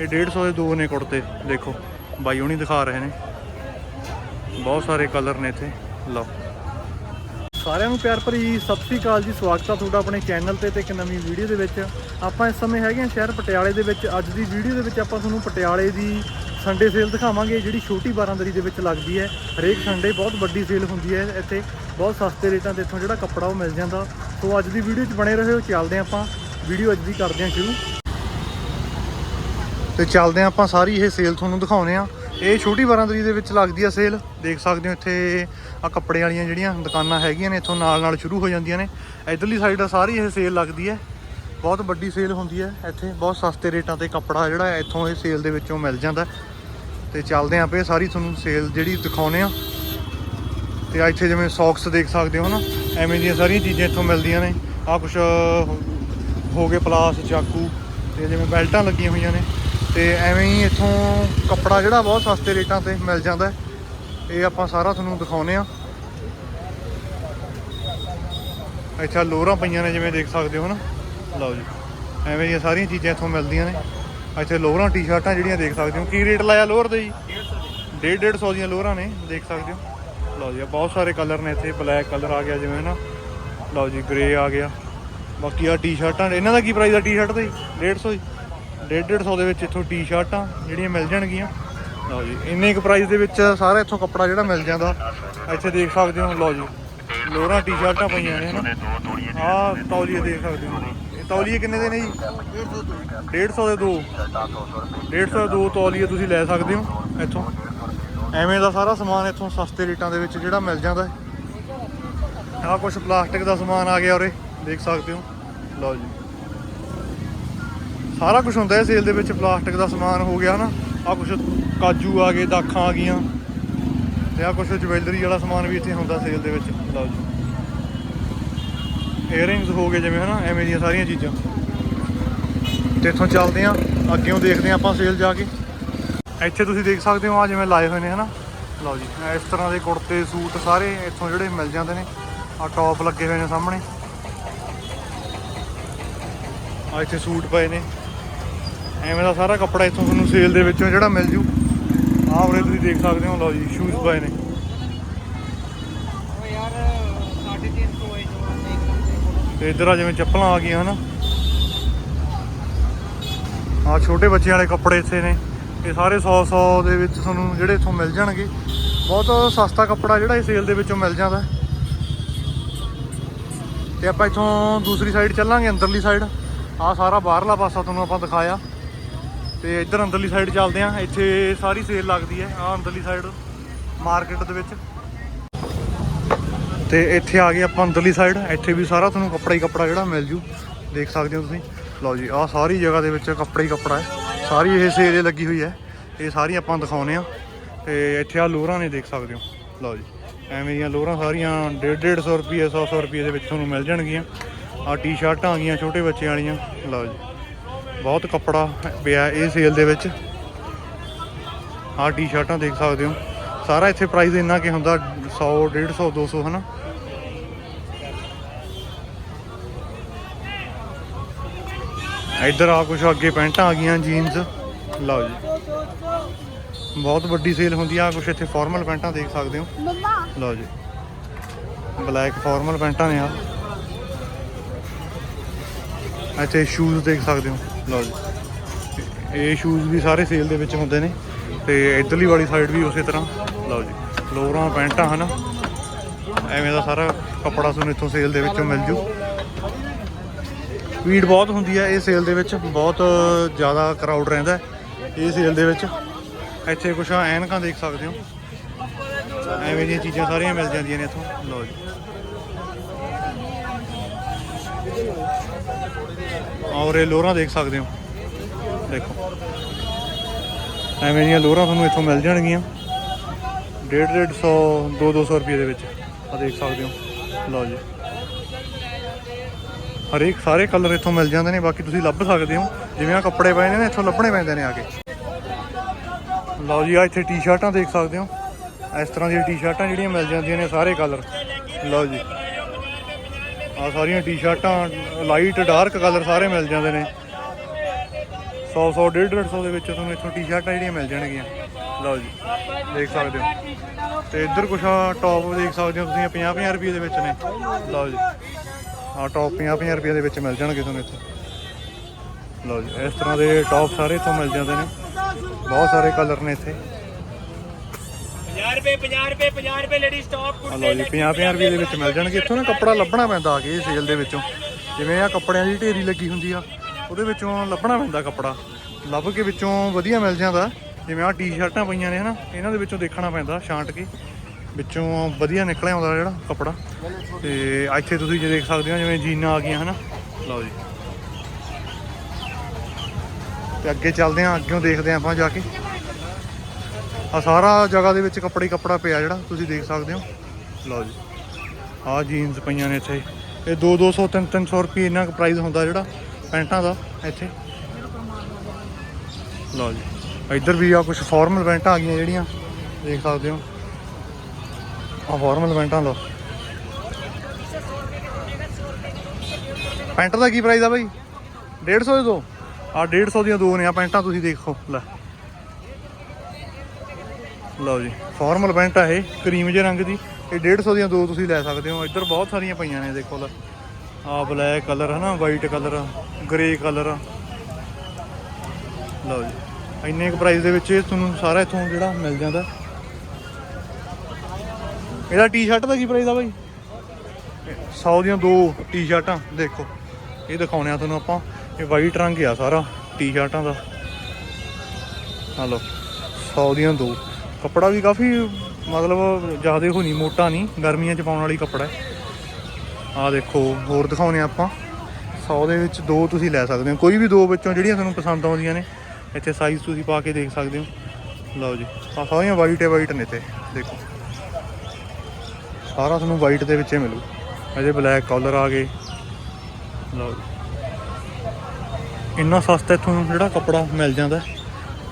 ਇਹ 150 ਦੇ ਦੋ ਨੇ ਕੁੜਤੇ, ਦੇਖੋ। ਬਾਈ ਹੁਣੀ ਦਿਖਾ ਰਹੇ ਨੇ। ਬਹੁਤ ਸਾਰੇ ਕਲਰ ਨੇ ਇੱਥੇ। ਲਓ। ਸਾਰਿਆਂ ਨੂੰ ਪਿਆਰ ਭਰੀ ਸਤਿ ਸ੍ਰੀ ਅਕਾਲ ਜੀ। ਸਵਾਗਤ ਆ ਤੁਹਾਡਾ ਆਪਣੇ ਚੈਨਲ ਤੇ ਤੇ ਇੱਕ ਨਵੀਂ ਵੀਡੀਓ ਦੇ ਵਿੱਚ। ਆਪਾਂ ਇਸ ਸਮੇਂ ਹੈਗੇ ਆ ਸ਼ਹਿਰ ਪਟਿਆਲੇ ਦੇ ਵਿੱਚ। ਅੱਜ ਦੀ ਵੀਡੀਓ ਦੇ ਵਿੱਚ ਆਪਾਂ ਤੁਹਾਨੂੰ ਪਟਿਆਲੇ ਦੀ ਸੰਡੇ ਸੇਲ ਦਿਖਾਵਾਂਗੇ, ਜਿਹੜੀ ਛੋਟੀ ਬਾਰਾਂਦਰੀ ਦੇ ਵਿੱਚ ਲੱਗਦੀ ਹੈ। ਹਰੇਕ ਸੰਡੇ ਬਹੁਤ ਵੱਡੀ ਸੇਲ ਹੁੰਦੀ ਹੈ ਇੱਥੇ। ਬਹੁਤ ਸਸਤੇ ਰੇਟਾਂ ਤੇ ਇੱਥੋਂ ਜਿਹੜਾ ਕੱਪੜਾ ਉਹ ਮਿਲ ਜਾਂਦਾ। ਸੋ ਅੱਜ ਦੀ ਵੀਡੀਓ 'ਚ ਬਣੇ ਰਹੋ। ਚੱਲਦੇ ਹਾਂ ਆਪਾਂ। ਵੀਡੀਓ ਅੱਜ ਦੀ ਕਰਦੇ ਹਾਂ ਸ਼ੁਰੂ। ਤੇ ਚੱਲਦੇ ਹਾਂ ਆਪਾਂ ਸਾਰੀ ਇਹ ਸੇਲ ਤੁਹਾਨੂੰ ਦਿਖਾਉਨੇ ਆ ਇਹ ਛੋਟੀ ਬਾਰਾਂਦਰੀ ਦੇ ਵਿੱਚ ਲੱਗਦੀ ਆ ਸੇਲ ਦੇਖ ਸਕਦੇ ਹੋ ਇੱਥੇ ਆ ਕੱਪੜੇ ਵਾਲੀਆਂ ਜਿਹੜੀਆਂ ਦੁਕਾਨਾਂ ਹੈਗੀਆਂ ਨੇ, ਇੱਥੋਂ ਨਾਲ ਨਾਲ ਸ਼ੁਰੂ ਹੋ ਜਾਂਦੀਆਂ ਨੇ। ਇਧਰਲੀ ਸਾਈਡ ਆ ਸਾਰੀ ਇਹ ਸੇਲ ਲੱਗਦੀ ਹੈ। ਬਹੁਤ ਵੱਡੀ ਸੇਲ ਹੁੰਦੀ ਹੈ ਇੱਥੇ। ਬਹੁਤ ਸਸਤੇ ਰੇਟਾਂ ਤੇ ਕੱਪੜਾ ਜਿਹੜਾ ਇੱਥੋਂ ਇਹ ਸੇਲ ਦੇ ਵਿੱਚੋਂ ਮਿਲ ਜਾਂਦਾ। ਹੈ। ਤੇ ਚੱਲਦੇ ਆਂ ਆਪੇ ਸਾਰੀ ਤੁਹਾਨੂੰ ਸੇਲ ਜਿਹੜੀ ਦਿਖਾਉਨੇ ਆ ਤੇ ਇੱਥੇ ਜਿਵੇਂ ਸੌਕਸ ਦੇਖ ਸਕਦੇ ਹੋ ਨਾ, ਐਵੇਂ ਦੀਆਂ ਸਾਰੀਆਂ ਚੀਜ਼ਾਂ ਇੱਥੋਂ ਮਿਲਦੀਆਂ ਨੇ। ਆ ਕੁਛ ਹੋ ਗਏ ਪਲਾਸ ਚਾਕੂ, ਤੇ ਜਿਵੇਂ ਬੈਲਟਾਂ ਲੱਗੀਆਂ ਹੋਈਆਂ ਨੇ। ਤੇ ਐਵੇਂ ਹੀ ਇੱਥੋਂ ਕੱਪੜਾ ਜਿਹੜਾ ਬਹੁਤ ਸਸਤੇ ਰੇਟਾਂ ਤੇ ਮਿਲ ਜਾਂਦਾ ਇਹ ਆਪਾਂ ਸਾਰਾ ਤੁਹਾਨੂੰ ਦਿਖਾਉਨੇ ਆ ਇੱਥੇ ਆਹ ਪਈਆਂ ਨੇ ਜਿਵੇਂ ਦੇਖ ਸਕਦੇ ਹੋ ਨਾ। ਲਓ ਜੀ। ਐਵੇਂ ਦੀਆਂ ਸਾਰੀਆਂ ਚੀਜ਼ਾਂ ਇੱਥੋਂ ਮਿਲਦੀਆਂ ਨੇ। ਇੱਥੇ ਲੋਅਰਾਂ ਟੀ-ਸ਼ਰਟਾਂ ਜਿਹੜੀਆਂ ਦੇਖ ਸਕਦੇ ਹੋ। ਕੀ ਰੇਟ ਲਾਇਆ ਲੋਅਰ ਦੇ ਜੀ? 1.5 150 ਦੀਆਂ ਲੋਅਰਾਂ ਨੇ, ਦੇਖ ਸਕਦੇ ਹੋ। ਲਓ ਜੀ, ਆਹ ਬਹੁਤ ਸਾਰੇ ਕਲਰ ਨੇ ਇੱਥੇ। ਬਲੈਕ ਕਲਰ ਆ ਗਿਆ ਜਿਵੇਂ ਨਾ। ਲਓ ਜੀ, ਗ੍ਰੇ ਆ ਗਿਆ। ਬਾਕੀ ਆ ਟੀ-ਸ਼ਰਟਾਂ ਇਹਨਾਂ ਦਾ ਕੀ ਪ੍ਰਾਈਸ ਆ ਟੀ-ਸ਼ਰਟ ਦਾ ਜੀ? 150 ਜੀ 150 ਦੇ ਵਿੱਚ ਇੱਥੋਂ ਟੀ-ਸ਼ਰਟਾਂ ਜਿਹੜੀਆਂ ਮਿਲ ਜਾਣਗੀਆਂ। ਲਓ ਜੀ। ਇੰਨੇ ਕੁ ਪ੍ਰਾਈਸ ਦੇ ਵਿੱਚ ਸਾਰਾ ਇੱਥੋਂ ਕੱਪੜਾ ਜਿਹੜਾ ਮਿਲ ਜਾਂਦਾ। ਇੱਥੇ ਦੇਖ ਸਕਦੇ ਹੋ ਲਓ ਜੀ। ਲੋਅਰਾਂ ਟੀ-ਸ਼ਰਟਾਂ ਪਈਆਂ ਨੇ ਹਨਾ? ਤੌਲੀਏ ਦੇਖ ਸਕਦੇ ਹੋ। ਇਹ ਤੌਲੀਏ ਕਿੰਨੇ ਦੇ ਨੇ ਜੀ? 150 ਦੇ ਦੋ। 150 ਦੇ ਦੋ ਤੌਲੀਏ ਤੁਸੀਂ ਲੈ ਸਕਦੇ ਹੋ ਇੱਥੋਂ। ਐਵੇਂ ਦਾ ਸਾਰਾ ਸਮਾਨ ਇੱਥੋਂ ਸਸਤੇ ਰੇਟਾਂ ਦੇ ਵਿੱਚ ਜਿਹੜਾ ਮਿਲ ਜਾਂਦਾ ਹੈ। ਆਹ ਕੁਝ ਪਲਾਸਟਿਕ ਦਾ ਸਮਾਨ ਆ ਗਿਆ ਉਰੇ ਦੇਖ ਸਕਦੇ ਹੋ। ਲਓ ਜੀ। ਸਾਰਾ ਕੁਝ ਹੁੰਦਾ ਹੈ ਸੇਲ ਦੇ ਵਿੱਚ ਪਲਾਸਟਿਕ ਦਾ ਸਮਾਨ ਹੋ ਗਿਆ ਨਾ ਆ ਕੁਝ ਕਾਜੂ ਆ ਗਏ, ਦਾਖਾਂ ਆ ਗਈਆਂ। ਤੇ ਆ ਕੁਝ ਜਵੈਲਰੀ ਵਾਲਾ ਸਮਾਨ ਵੀ ਇੱਥੇ ਹੁੰਦਾ ਸੇਲ ਦੇ ਵਿੱਚ। ਲਓ ਜੀ। ਏਅਰਿੰਗਸ ਹੋ ਗਏ ਜਿਵੇਂ ਹਨਾ, ਐਵੇਂ ਦੀਆਂ ਸਾਰੀਆਂ ਚੀਜ਼ਾਂ। ਤੇ ਇੱਥੋਂ ਚੱਲਦੇ ਆਂ ਅੱਗੇੋਂ ਦੇਖਦੇ ਆਂ ਆਪਾਂ ਸੇਲ ਜਾ ਕੇ। ਇੱਥੇ ਤੁਸੀਂ ਦੇਖ ਸਕਦੇ ਹੋ ਆ ਜਿਵੇਂ ਲਾਏ ਹੋਏ ਨੇ ਹਨਾ। ਲਓ ਜੀ, ਇਸ ਤਰ੍ਹਾਂ ਦੇ ਕੁੜਤੇ, ਸੂਟ ਸਾਰੇ ਇੱਥੋਂ ਜਿਹੜੇ ਮਿਲ ਜਾਂਦੇ ਨੇ। ਆ ਟੌਪ ਲੱਗੇ ਹੋਏ ਨੇ ਸਾਹਮਣੇ। ਆ ਇੱਥੇ ਸੂਟ ਪਏ ਨੇ। ਐਵੇਂ ਦਾ ਸਾਰਾ ਕੱਪੜਾ ਇੱਥੋਂ ਤੁਹਾਨੂੰ ਸੇਲ ਦੇ ਵਿੱਚੋਂ ਜਿਹੜਾ ਮਿਲ ਜੂ। ਆਹ ਉਰੇ ਤੁਸੀਂ ਦੇਖ ਸਕਦੇ ਹੋ ਲਓ ਜੀ ਸ਼ੂਜ਼ ਪਏ ਨੇ। ਉਹ ਯਾਰ 350 ਹੋਏ ਜਵਾਨ ਦੇਖ ਲੈਂਦੇ ਤੇ ਇੱਧਰ ਆ ਜਿਵੇਂ ਚੱਪਲਾਂ ਆ ਗਈਆਂ ਹਨਾ? ਆ ਛੋਟੇ ਬੱਚਿਆਂ ਵਾਲੇ ਕੱਪੜੇ ਇੱਥੇ ਨੇ। ਇਹ ਸਾਰੇ 100 100 ਦੇ ਵਿੱਚ ਤੁਹਾਨੂੰ ਜਿਹੜੇ ਇੱਥੋਂ ਮਿਲ ਜਾਣਗੇ। ਬਹੁਤ ਸਸਤਾ ਕੱਪੜਾ ਜਿਹੜਾ ਇਹ ਸੇਲ ਦੇ ਵਿੱਚੋਂ ਮਿਲ ਜਾਂਦਾ। ਤੇ ਆਪਾਂ ਇੱਥੋਂ ਦੂਸਰੀ ਸਾਈਡ ਚੱਲਾਂਗੇ ਅੰਦਰਲੀ ਸਾਈਡ ਆ ਸਾਰਾ ਬਾਹਰਲਾ ਪਾਸਾ ਤੁਹਾਨੂੰ ਆਪਾਂ ਦਿਖਾਇਆ। ਤੇ ਇੱਧਰ ਅੰਦਰਲੀ ਸਾਈਡ ਚੱਲਦੇ ਆ ਇੱਥੇ ਸਾਰੀ ਸੇਲ ਲੱਗਦੀ ਹੈ ਆ ਅੰਦਰਲੀ ਸਾਈਡ ਮਾਰਕੀਟ ਦੇ ਵਿੱਚ। ਤੇ ਇੱਥੇ ਆ ਗਏ ਆਪਾਂ ਅੰਦਰਲੀ ਸਾਈਡ ਇੱਥੇ ਵੀ ਸਾਰਾ ਤੁਹਾਨੂੰ ਕੱਪੜਾ ਹੀ ਕੱਪੜਾ ਜਿਹੜਾ ਮਿਲ ਜੂ। ਦੇਖ ਸਕਦੇ ਹੋ ਤੁਸੀਂ। ਲਓ ਜੀ, ਆਹ ਸਾਰੀ ਜਗ੍ਹਾ ਦੇ ਵਿੱਚ ਕੱਪੜਾ ਹੀ ਕੱਪੜਾ ਹੈ। ਸਾਰੀ ਇਹ ਸੇਲ ਲੱਗੀ ਹੋਈ ਹੈ। ਇਹ ਸਾਰੀ ਆਪਾਂ ਦਿਖਾਉਨੇ ਆ ਤੇ ਇੱਥੇ ਆ ਲੋਰਾਂ ਨੇ ਦੇਖ ਸਕਦੇ ਹੋ। ਲਓ ਜੀ, ਐਵੇਂ ਦੀਆਂ ਲੋਰਾਂ ਸਾਰੀਆਂ 1.5 150 ਰੁਪਏ 100 100 ਰੁਪਏ ਦੇ ਵਿੱਚ ਤੁਹਾਨੂੰ ਮਿਲ ਜਾਣਗੀਆਂ। ਆ ਟੀ-ਸ਼ਰਟਾਂ ਆ ਗਈਆਂ ਛੋਟੇ ਬੱਚਿਆਂ ਵਾਲੀਆਂ। ਲਓ ਜੀ। ਬਹੁਤ ਕੱਪੜਾ ਪਿਆ ਇਹ ਸੇਲ ਦੇ ਵਿੱਚ। ਆ ਟੀ-ਸ਼ਰਟਾਂ ਦੇਖ ਸਕਦੇ ਹੋ। ਸਾਰਾ ਇੱਥੇ ਪ੍ਰਾਈਸ ਇੰਨਾ ਕਿ ਹੁੰਦਾ 100 150 200 ਹਨਾ? ਇੱਧਰ ਆ ਕੁਛ ਅੱਗੇ ਪੈਂਟਾਂ ਆ ਗਈਆਂ ਜੀਨਸ ਲਓ ਜੀ। ਬਹੁਤ ਵੱਡੀ ਸੇਲ ਹੁੰਦੀ ਆ। ਕੁਛ ਇੱਥੇ ਫਾਰਮਲ ਪੈਂਟਾਂ ਦੇਖ ਸਕਦੇ ਹੋ। ਲਓ ਜੀ। ਬਲੈਕ ਫਾਰਮਲ ਪੈਂਟਾਂ ਨੇ ਆ। ਇੱਥੇ ਸ਼ੂਜ਼ ਦੇਖ ਸਕਦੇ ਹੋ। ਲਓ ਜੀ। ਇਹ ਸ਼ੂਜ਼ ਵੀ ਸਾਰੇ ਸੇਲ ਦੇ ਵਿੱਚ ਹੁੰਦੇ ਨੇ ਤੇ ਇਧਰਲੀ ਵਾਲੀ ਸਾਈਡ ਵੀ ਉਸੇ ਤਰ੍ਹਾਂ। ਲਓ ਜੀ, ਲੋਰਾਂ ਪੈਂਟਾਂ ਹਨ। ਐਵੇਂ ਦਾ ਸਾਰਾ ਕੱਪੜਾ ਤੁਹਾਨੂੰ ਇੱਥੋਂ ਸੇਲ ਦੇ ਵਿੱਚੋਂ ਮਿਲ ਜੂ। ਭੀੜ ਬਹੁਤ ਹੁੰਦੀ ਹੈ ਇਹ ਸੇਲ ਦੇ ਵਿੱਚ, ਬਹੁਤ ਜ਼ਿਆਦਾ ਕਰਾਊਡ ਰਹਿੰਦਾ ਇਹ ਸੇਲ ਦੇ ਵਿੱਚ। ਇੱਥੇ ਕੁਛ ਐਨਕਾਂ ਦੇਖ ਸਕਦੇ ਹੋ। ਐਵੇਂ ਦੀਆਂ ਚੀਜ਼ਾਂ ਸਾਰੀਆਂ ਮਿਲ ਜਾਂਦੀਆਂ ਨੇ ਇੱਥੋਂ ਲਓ ਜੀ ਔਰ ਇਹ ਲੋਰਾਂ ਦੇਖ ਸਕਦੇ ਹੋ। ਦੇਖੋ। ਐਵੇਂ ਦੀਆਂ ਲੋਰਾਂ ਤੁਹਾਨੂੰ ਇੱਥੋਂ ਮਿਲ ਜਾਣਗੀਆਂ। 1.5 150 2 200 ਰੁਪਏ ਦੇ ਵਿੱਚ। ਆ ਦੇਖ ਸਕਦੇ ਹੋ। ਲਓ ਜੀ। ਹਰੇਕ, ਸਾਰੇ ਕਲਰ ਇੱਥੋਂ ਮਿਲ ਜਾਂਦੇ ਨੇ, ਬਾਕੀ ਤੁਸੀਂ ਲੱਭ ਸਕਦੇ ਹੋ। ਜਿਵੇਂ ਆ ਕੱਪੜੇ ਪਏ ਨੇ ਨਾ, ਇੱਥੋਂ ਲੱਭਣੇ ਪੈਂਦੇ ਨੇ ਆ ਕੇ। ਲਓ ਜੀ ਆ ਇੱਥੇ ਟੀ-ਸ਼ਰਟਾਂ ਦੇਖ ਸਕਦੇ ਹੋ। ਇਸ ਤਰ੍ਹਾਂ ਦੀਆਂ ਟੀ-ਸ਼ਰਟਾਂ ਜਿਹੜੀਆਂ ਮਿਲ ਜਾਂਦੀਆਂ ਨੇ, ਸਾਰੇ ਕਲਰ। ਲਓ ਜੀ। ਆ ਸਾਰੀਆਂ ਟੀ-ਸ਼ਰਟਾਂ ਲਾਈਟ ਡਾਰਕ ਕਲਰ ਸਾਰੇ ਮਿਲ ਜਾਂਦੇ ਨੇ। 100 100 150 150 ਦੇ ਵਿੱਚ ਤੁਹਾਨੂੰ ਇੱਥੋਂ ਟੀ-ਸ਼ਰਟਾਂ ਜਿਹੜੀਆਂ ਮਿਲ ਜਾਣਗੀਆਂ। ਲਓ ਜੀ, ਦੇਖ ਸਕਦੇ ਹੋ। ਤੇ ਇੱਧਰ ਕੁਛ ਟੌਪ ਦੇਖ ਸਕਦੇ ਹੋ ਤੁਸੀਂ 50 50 ਰੁਪਏ ਦੇ ਵਿੱਚ ਨੇ। ਲਓ ਜੀ ਆ ਟੌਪ 50 50 ਰੁਪਏ ਦੇ ਵਿੱਚ ਮਿਲ ਜਾਣਗੇ ਤੁਹਾਨੂੰ ਇੱਥੇ। ਲਓ ਜੀ, ਇਸ ਤਰ੍ਹਾਂ ਦੇ ਟੌਪ ਸਾਰੇ ਇੱਥੋਂ ਮਿਲ ਜਾਂਦੇ ਨੇ। ਬਹੁਤ ਸਾਰੇ ਕਲਰ ਨੇ ਇੱਥੇ। 50 ਰੁਪਏ 50 ਰੁਪਏ 50 ਰੁਪਏ ਲੇਡੀ ਸਟਾਕ ਆ ਲਓ ਜੀ 50 50 ਰੁਪਏ ਦੇ ਵਿੱਚ ਮਿਲ ਜਾਣਗੇ। ਇੱਥੋਂ ਨਾ ਕੱਪੜਾ ਲੱਭਣਾ ਪੈਂਦਾ ਆ ਕੇ ਸੇਲ ਦੇ ਵਿੱਚੋਂ। ਜਿਵੇਂ ਆ ਕੱਪੜਿਆਂ ਦੀ ਢੇਰੀ ਲੱਗੀ ਹੁੰਦੀ ਆ ਉਹਦੇ ਵਿੱਚੋਂ ਲੱਭਣਾ ਪੈਂਦਾ ਕੱਪੜਾ। ਲੱਭ ਕੇ ਵਿੱਚੋਂ ਵਧੀਆ ਮਿਲ ਜਾਂਦਾ। ਜਿਵੇਂ ਆ ਟੀ-ਸ਼ਰਟਾਂ ਪਈਆਂ ਨੇ ਹਨਾ ਇਹਨਾਂ ਦੇ ਵਿੱਚੋਂ ਦੇਖਣਾ ਪੈਂਦਾ ਛਾਂਟ ਕੇ। ਵਿੱਚੋਂ ਵਧੀਆ ਨਿਕਲਿਆ ਆਉਂਦਾ ਜਿਹੜਾ ਕੱਪੜਾ। ਤੇ ਇੱਥੇ ਤੁਸੀਂ ਜੇ ਦੇਖ ਸਕਦੇ ਹੋ ਜਿਵੇਂ ਜੀਨਾਂ ਆ ਗਈਆਂ ਹਨਾ। ਲਓ ਜੀ। ਤੇ ਅੱਗੇ ਚੱਲਦੇ ਆਂ ਅੱਗੇੋਂ ਦੇਖਦੇ ਆਂ ਆਪਾਂ ਜਾ ਕੇ। ਆ ਸਾਰਾ ਜਗ੍ਹਾ ਦੇ ਵਿੱਚ ਕੱਪੜੇ ਕੱਪੜਾ ਪਿਆ ਜਿਹੜਾ, ਤੁਸੀਂ ਦੇਖ ਸਕਦੇ ਹੋ। ਲਓ ਜੀ। ਆਹ ਜੀਨਸ ਪਈਆਂ ਨੇ ਇੱਥੇ। ਇਹ 2 200 3 300 ਰੁਪਏ ਇੰਨਾ ਕੁ ਪ੍ਰਾਈਸ ਹੁੰਦਾ ਜਿਹੜਾ ਪੈਂਟਾਂ ਦਾ ਇੱਥੇ। ਲਓ ਜੀ। ਇੱਧਰ ਵੀ ਆ ਕੁਝ ਫਾਰਮਲ ਪੈਂਟਾਂ ਆ ਗਈਆਂ ਜਿਹੜੀਆਂ, ਦੇਖ ਸਕਦੇ ਹੋ। ਆ ਫਾਰਮਲ ਪੈਂਟਾਂ, ਲਓ। ਪੈਂਟ ਦਾ ਕੀ ਪ੍ਰਾਈਸ ਆ ਬਾਈ? 150 ਦੇ ਦੋ। ਆ 150 ਦੀਆਂ ਦੋ ਨੇ ਆ ਪੈਂਟਾਂ, ਤੁਸੀਂ ਦੇਖੋ। ਲੈ। ਲਓ ਜੀ ਫਾਰਮਲ ਪੈਂਟ ਆ ਇਹ, ਕਰੀਮ ਜਿਹੇ ਰੰਗ ਦੀ। ਇਹ 150 ਦੀਆਂ ਦੋ ਤੁਸੀਂ ਲੈ ਸਕਦੇ ਹੋ। ਇੱਧਰ ਬਹੁਤ ਸਾਰੀਆਂ ਪਈਆਂ ਨੇ, ਦੇਖੋ ਲੈ ਆ ਬਲੈਕ ਕਲਰ ਹੈ ਨਾ ਵਾਈਟ ਕਲਰ ਗ੍ਰੇ ਕਲਰ ਲਓ ਜੀ, ਇੰਨੇ ਕੁ ਪ੍ਰਾਈਸ ਦੇ ਵਿੱਚ ਇਹ ਤੁਹਾਨੂੰ ਸਾਰਾ ਇੱਥੋਂ ਜਿਹੜਾ ਮਿਲ ਜਾਂਦਾ। ਇਹਦਾ ਟੀ-ਸ਼ਰਟ ਦਾ ਕੀ ਪ੍ਰਾਈਸ ਆ ਬਾਈ? 100 ਦੀਆਂ ਦੋ ਟੀ-ਸ਼ਰਟਾਂ ਦੇਖੋ। ਇਹ ਦਿਖਾਉਣੇ ਆ ਤੁਹਾਨੂੰ ਆਪਾਂ। ਇਹ ਵਾਈਟ ਰੰਗ ਆ ਸਾਰਾ ਟੀ-ਸ਼ਰਟਾਂ ਦਾ। ਹਲੋ 100 ਦੀਆਂ ਦੋ। ਕੱਪੜਾ ਵੀ ਕਾਫੀ, ਮਤਲਬ ਜ਼ਿਆਦਾ ਹੋ ਨਹੀਂ, ਮੋਟਾ ਨਹੀਂ, ਗਰਮੀਆਂ 'ਚ ਪਾਉਣ ਵਾਲੀ ਕੱਪੜਾ ਹੈ। ਆ ਦੇਖੋ, ਹੋਰ ਦਿਖਾਉਣੇ ਆਪਾਂ। 100 ਦੇ ਵਿੱਚ ਦੋ ਤੁਸੀਂ ਲੈ ਸਕਦੇ ਹੋ। ਕੋਈ ਵੀ ਦੋ ਵਿੱਚੋਂ ਜਿਹੜੀਆਂ ਤੁਹਾਨੂੰ ਪਸੰਦ ਆਉਂਦੀਆਂ ਨੇ, ਇੱਥੇ ਸਾਈਜ਼ ਤੁਸੀਂ ਪਾ ਕੇ ਦੇਖ ਸਕਦੇ ਹੋ। ਲਓ ਜੀ ਆ ਸਾਰੀਆਂ ਵਾਈਟ ਹੈ ਵਾਈਟ ਨੇ ਤੇ ਦੇਖੋ। ਸਾਰਾ ਤੁਹਾਨੂੰ ਵਾਈਟ ਦੇ ਵਿੱਚ ਹੀ ਮਿਲੂ। ਇਹਦੇ ਬਲੈਕ ਕਾਲਰ ਆ ਗਏ। ਲਓ ਜੀ। ਇੰਨਾ ਸਸਤਾ ਇੱਥੋਂ ਜਿਹੜਾ ਕੱਪੜਾ ਮਿਲ ਜਾਂਦਾ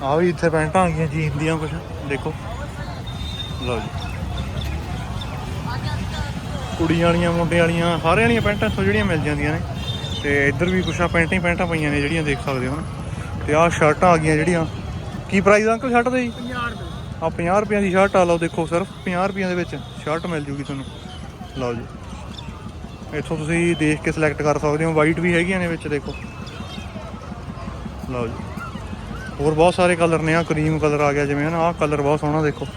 ਆ ਵੀ ਇੱਥੇ ਪੈਂਟਾਂ ਆ ਗਈਆਂ ਜੀਨ ਦੀਆਂ ਕੁਝ ਦੇਖੋ। ਲਓ ਜੀ। ਕੁੜੀਆਂ ਵਾਲੀਆਂ ਮੁੰਡਿਆਂ ਵਾਲੀਆਂ ਸਾਰਿਆਂ ਵਾਲੀਆਂ ਪੈਂਟਾਂ ਇੱਥੋਂ ਜਿਹੜੀਆਂ ਮਿਲ ਜਾਂਦੀਆਂ ਨੇ। ਤੇ ਇੱਧਰ ਵੀ ਕੁਛ ਆ ਪੈਂਟਾਂ ਹੀ ਪੈਂਟਾਂ ਪਈਆਂ ਨੇ ਜਿਹੜੀਆਂ ਦੇਖ ਸਕਦੇ ਹੋ ਨਾ। ਤੇ ਆਹ ਸ਼ਰਟਾਂ ਆ ਗਈਆਂ ਜਿਹੜੀਆਂ। ਕੀ ਪ੍ਰਾਈਸ ਅੰਕਲ ਸ਼ਰਟ ਦਾ? ਜੀ 50 ਰੁਪਏ। ਆ 50 ਰੁਪਈਆਂ ਦੀ ਸ਼ਰਟ ਆ ਲਓ ਦੇਖੋ ਸਿਰਫ 50 ਰੁਪਈਆਂ ਦੇ ਵਿੱਚ ਸ਼ਰਟ ਮਿਲ ਜੂਗੀ ਤੁਹਾਨੂੰ। ਲਓ ਜੀ। ਇੱਥੋਂ ਤੁਸੀਂ ਦੇਖ ਕੇ ਸਿਲੈਕਟ ਕਰ ਸਕਦੇ ਹੋ। ਵਾਈਟ ਵੀ ਹੈਗੀਆਂ ਨੇ ਵਿੱਚ ਦੇਖੋ। ਲਓ ਜੀ। ਹੋਰ ਬਹੁਤ ਸਾਰੇ ਕਲਰ ਨੇ ਆ ਕਰੀਮ ਕਲਰ ਆ ਗਿਆ ਜਿਵੇਂ ਨਾ ਆਹ ਕਲਰ ਬਹੁਤ ਸੋਹਣਾ ਦੇਖੋ।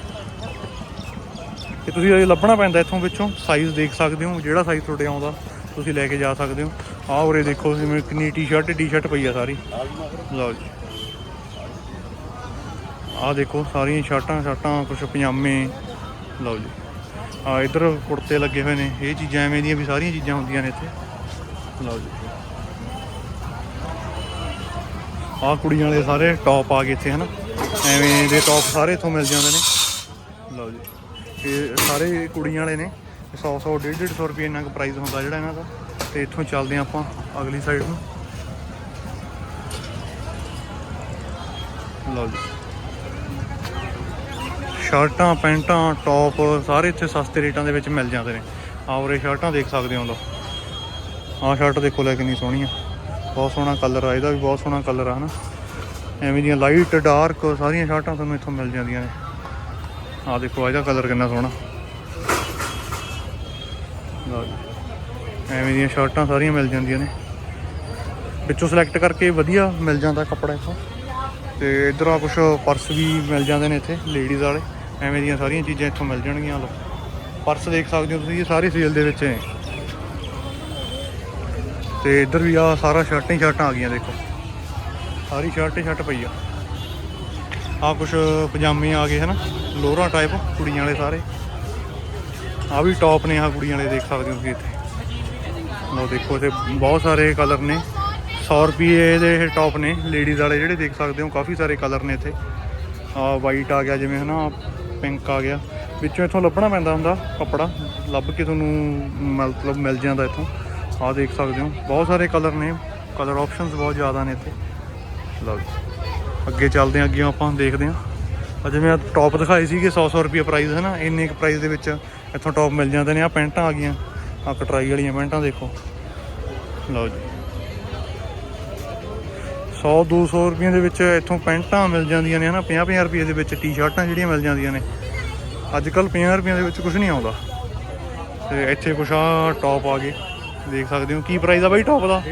ਇਹ ਤੁਸੀਂ ਇਹ ਲੱਭਣਾ ਪੈਂਦਾ ਇੱਥੋਂ ਵਿੱਚੋਂ ਸਾਈਜ਼ ਦੇਖ ਸਕਦੇ ਹੋ, ਜਿਹੜਾ ਸਾਈਜ਼ ਤੁਹਾਡੇ ਆਉਂਦਾ, ਤੁਸੀਂ ਲੈ ਕੇ ਜਾ ਸਕਦੇ ਹੋ। ਆਹ ਉਰੇ ਦੇਖੋ, ਜਿਵੇਂ ਕਿੰਨੀ ਟੀ-ਸ਼ਰਟ ਟੀ-ਸ਼ਰਟ ਪਈ ਆ ਸਾਰੀ। ਲਓ ਜੀ। ਆਹ ਦੇਖੋ, ਸਾਰੀਆਂ ਸ਼ਰਟਾਂ ਸ਼ਰਟਾਂ ਕੁਝ ਪਜਾਮੇ। ਲਓ ਜੀ। ਆ ਇਧਰ ਕੁੜਤੇ ਲੱਗੇ ਹੋਏ ਨੇ, ਇਹ ਚੀਜ਼ਾਂ ਐਵੇਂ ਦੀਆਂ ਵੀ ਸਾਰੀਆਂ ਚੀਜ਼ਾਂ ਹੁੰਦੀਆਂ ਨੇ ਇੱਥੇ। ਲਓ ਜੀ। ਆਹ ਕੁੜੀਆਂ ਵਾਲੇ ਸਾਰੇ ਟੌਪ ਆ ਗਏ ਇੱਥੇ, ਹਨਾ? ਐਵੇਂ ਦੇ ਟੌਪ ਸਾਰੇ ਇੱਥੋਂ ਮਿਲ ਜਾਂਦੇ ਨੇ। ਲਓ ਜੀ। ਇਹ ਸਾਰੇ ਕੁੜੀਆਂ ਵਾਲੇ ਨੇ। 100 100 150 150 ਰੁਪਏ ਇੰਨਾ ਕੁ ਪ੍ਰਾਈਸ ਹੁੰਦਾ ਜਿਹੜਾ ਇਹਨਾਂ ਦਾ। ਤੇ ਇੱਥੋਂ ਚੱਲਦੇ ਹਾਂ ਆਪਾਂ ਅਗਲੀ ਸਾਈਡ ਨੂੰ। ਲਓ ਜੀ। ਸ਼ਰਟਾਂ, ਪੈਂਟਾਂ ਟੌਪ ਸਾਰੇ ਇੱਥੇ ਸਸਤੇ ਰੇਟਾਂ ਦੇ ਵਿੱਚ ਮਿਲ ਜਾਂਦੇ ਨੇ। ਆਹ ਉਰੇ ਸ਼ਰਟਾਂ ਦੇਖ ਸਕਦੇ ਹੋ ਲੋ ਆਹ ਸ਼ਰਟ ਦੇਖੋ ਲੈ ਕਿੰਨੀ ਸੋਹਣੀ ਆ। ਬਹੁਤ ਸੋਹਣਾ ਕਲਰ ਆ, ਇਹਦਾ ਵੀ ਬਹੁਤ ਸੋਹਣਾ ਕਲਰ ਆ, ਹਨਾ। ਐਵੇਂ ਦੀਆਂ ਲਾਈਟ ਡਾਰਕ ਸਾਰੀਆਂ ਸ਼ਰਟਾਂ ਤੁਹਾਨੂੰ ਇੱਥੋਂ ਮਿਲ ਜਾਂਦੀਆਂ ਨੇ। ਆਹ ਦੇਖੋ, ਇਹਦਾ ਕਲਰ ਕਿੰਨਾ ਸੋਹਣਾ। ਐਵੇਂ ਦੀਆਂ ਸ਼ਰਟਾਂ ਸਾਰੀਆਂ ਮਿਲ ਜਾਂਦੀਆਂ ਨੇ। ਵਿੱਚੋਂ ਸਿਲੈਕਟ ਕਰਕੇ ਵਧੀਆ ਮਿਲ ਜਾਂਦਾ ਕੱਪੜਾ ਇੱਥੋਂ। ਤੇ ਇਧਰ ਆ ਕੁਝ ਪਰਸ ਵੀ ਮਿਲ ਜਾਂਦੇ ਨੇ ਇੱਥੇ ਲੇਡੀਜ਼ ਵਾਲੇ। ਐਵੇਂ ਦੀਆਂ ਸਾਰੀਆਂ ਚੀਜ਼ਾਂ ਇੱਥੋਂ ਮਿਲ ਜਾਣਗੀਆਂ ਲੋ ਪਰਸ ਦੇਖ ਸਕਦੇ ਹੋ ਤੁਸੀਂ, ਇਹ ਸਾਰੇ ਸੇਲ ਦੇ ਵਿੱਚ ਨੇ। ਤੇ ਇੱਧਰ ਵੀ ਆ ਸਾਰਾ ਸ਼ਰਟਾਂ ਹੀ ਸ਼ਰਟਾਂ ਆ ਗਈਆਂ ਦੇਖੋ। ਸਾਰੀ ਸ਼ਰਟ ਹੀ ਸ਼ਰਟ ਪਈ ਆ। ਆ ਕੁਝ ਪਜਾਮੇ ਆ ਗਏ ਹਨਾ ਲੋਰਾਂ ਟਾਈਪ ਕੁੜੀਆਂ ਵਾਲੇ ਸਾਰੇ। ਆ ਵੀ ਟੌਪ ਨੇ ਆ ਕੁੜੀਆਂ ਵਾਲੇ, ਦੇਖ ਸਕਦੇ ਹੋ ਤੁਸੀਂ ਇੱਥੇ। ਲੋ ਦੇਖੋ, ਇੱਥੇ ਬਹੁਤ ਸਾਰੇ ਕਲਰ ਨੇ। 100 ਰੁਪਏ ਦੇ ਇਹ ਟੌਪ ਨੇ ਲੇਡੀਜ਼ ਵਾਲੇ ਜਿਹੜੇ ਦੇਖ ਸਕਦੇ ਹੋ, ਕਾਫੀ ਸਾਰੇ ਕਲਰ ਨੇ ਇੱਥੇ। ਆ ਵਾਈਟ ਆ ਗਿਆ, ਜਿਵੇਂ ਹਨਾ ਪਿੰਕ ਆ ਗਿਆ। ਵਿੱਚੋਂ ਇੱਥੋਂ ਲੱਭਣਾ ਪੈਂਦਾ ਹੁੰਦਾ ਕੱਪੜਾ, ਲੱਭ ਕੇ ਤੁਹਾਨੂੰ ਮਤਲਬ ਮਿਲ ਜਾਂਦਾ ਇੱਥੋਂ। ਆਹ ਦੇਖ ਸਕਦੇ ਹੋ। ਬਹੁਤ ਸਾਰੇ ਕਲਰ ਨੇ। ਕਲਰ ਆਪਸ਼ਨਸ ਬਹੁਤ ਜ਼ਿਆਦਾ ਨੇ ਇੱਥੇ। ਲਓ ਜੀ। ਅੱਗੇ ਚੱਲਦੇ ਹਾਂ, ਅੱਗੇ ਆਪਾਂ ਦੇਖਦੇ ਹਾਂ। ਅੱਜ ਮੈਂ ਆ ਟੌਪ ਦਿਖਾਏ ਸੀਗੇ 100 100 ਰੁਪਏ ਪ੍ਰਾਈਸ ਹੈ ਨਾ। ਇੰਨੇ ਕੁ ਪ੍ਰਾਈਸ ਦੇ ਵਿੱਚ ਇੱਥੋਂ ਟੌਪ ਮਿਲ ਜਾਂਦੇ ਨੇ। ਆ ਪੈਂਟਾਂ ਆ ਗਈਆਂ। ਆ ਕਟਰਾਈ ਵਾਲੀਆਂ ਪੈਂਟਾਂ ਦੇਖੋ। ਲਓ ਜੀ। 100 200 ਰੁਪਏ ਦੇ ਵਿੱਚ ਇੱਥੋਂ ਪੈਂਟਾਂ ਮਿਲ ਜਾਂਦੀਆਂ ਨੇ ਹਨਾ 50 50 ਰੁਪਏ ਦੇ ਵਿੱਚ ਟੀ-ਸ਼ਰਟਾਂ ਜਿਹੜੀਆਂ ਮਿਲ ਜਾਂਦੀਆਂ ਨੇ। ਅੱਜ ਕੱਲ 50 ਰੁਪਏ ਦੇ ਵਿੱਚ ਕੁਝ ਨਹੀਂ ਆਉਂਦਾ। ਤੇ ਇੱਥੇ ਕੁਛ ਆ ਟੌਪ ਆ ਗਏ। ਦੇਖ ਸਕਦੇ ਹੋ। ਕੀ ਪ੍ਰਾਈਸ ਆ ਬਾਈ ਟੌਪ ਦਾ?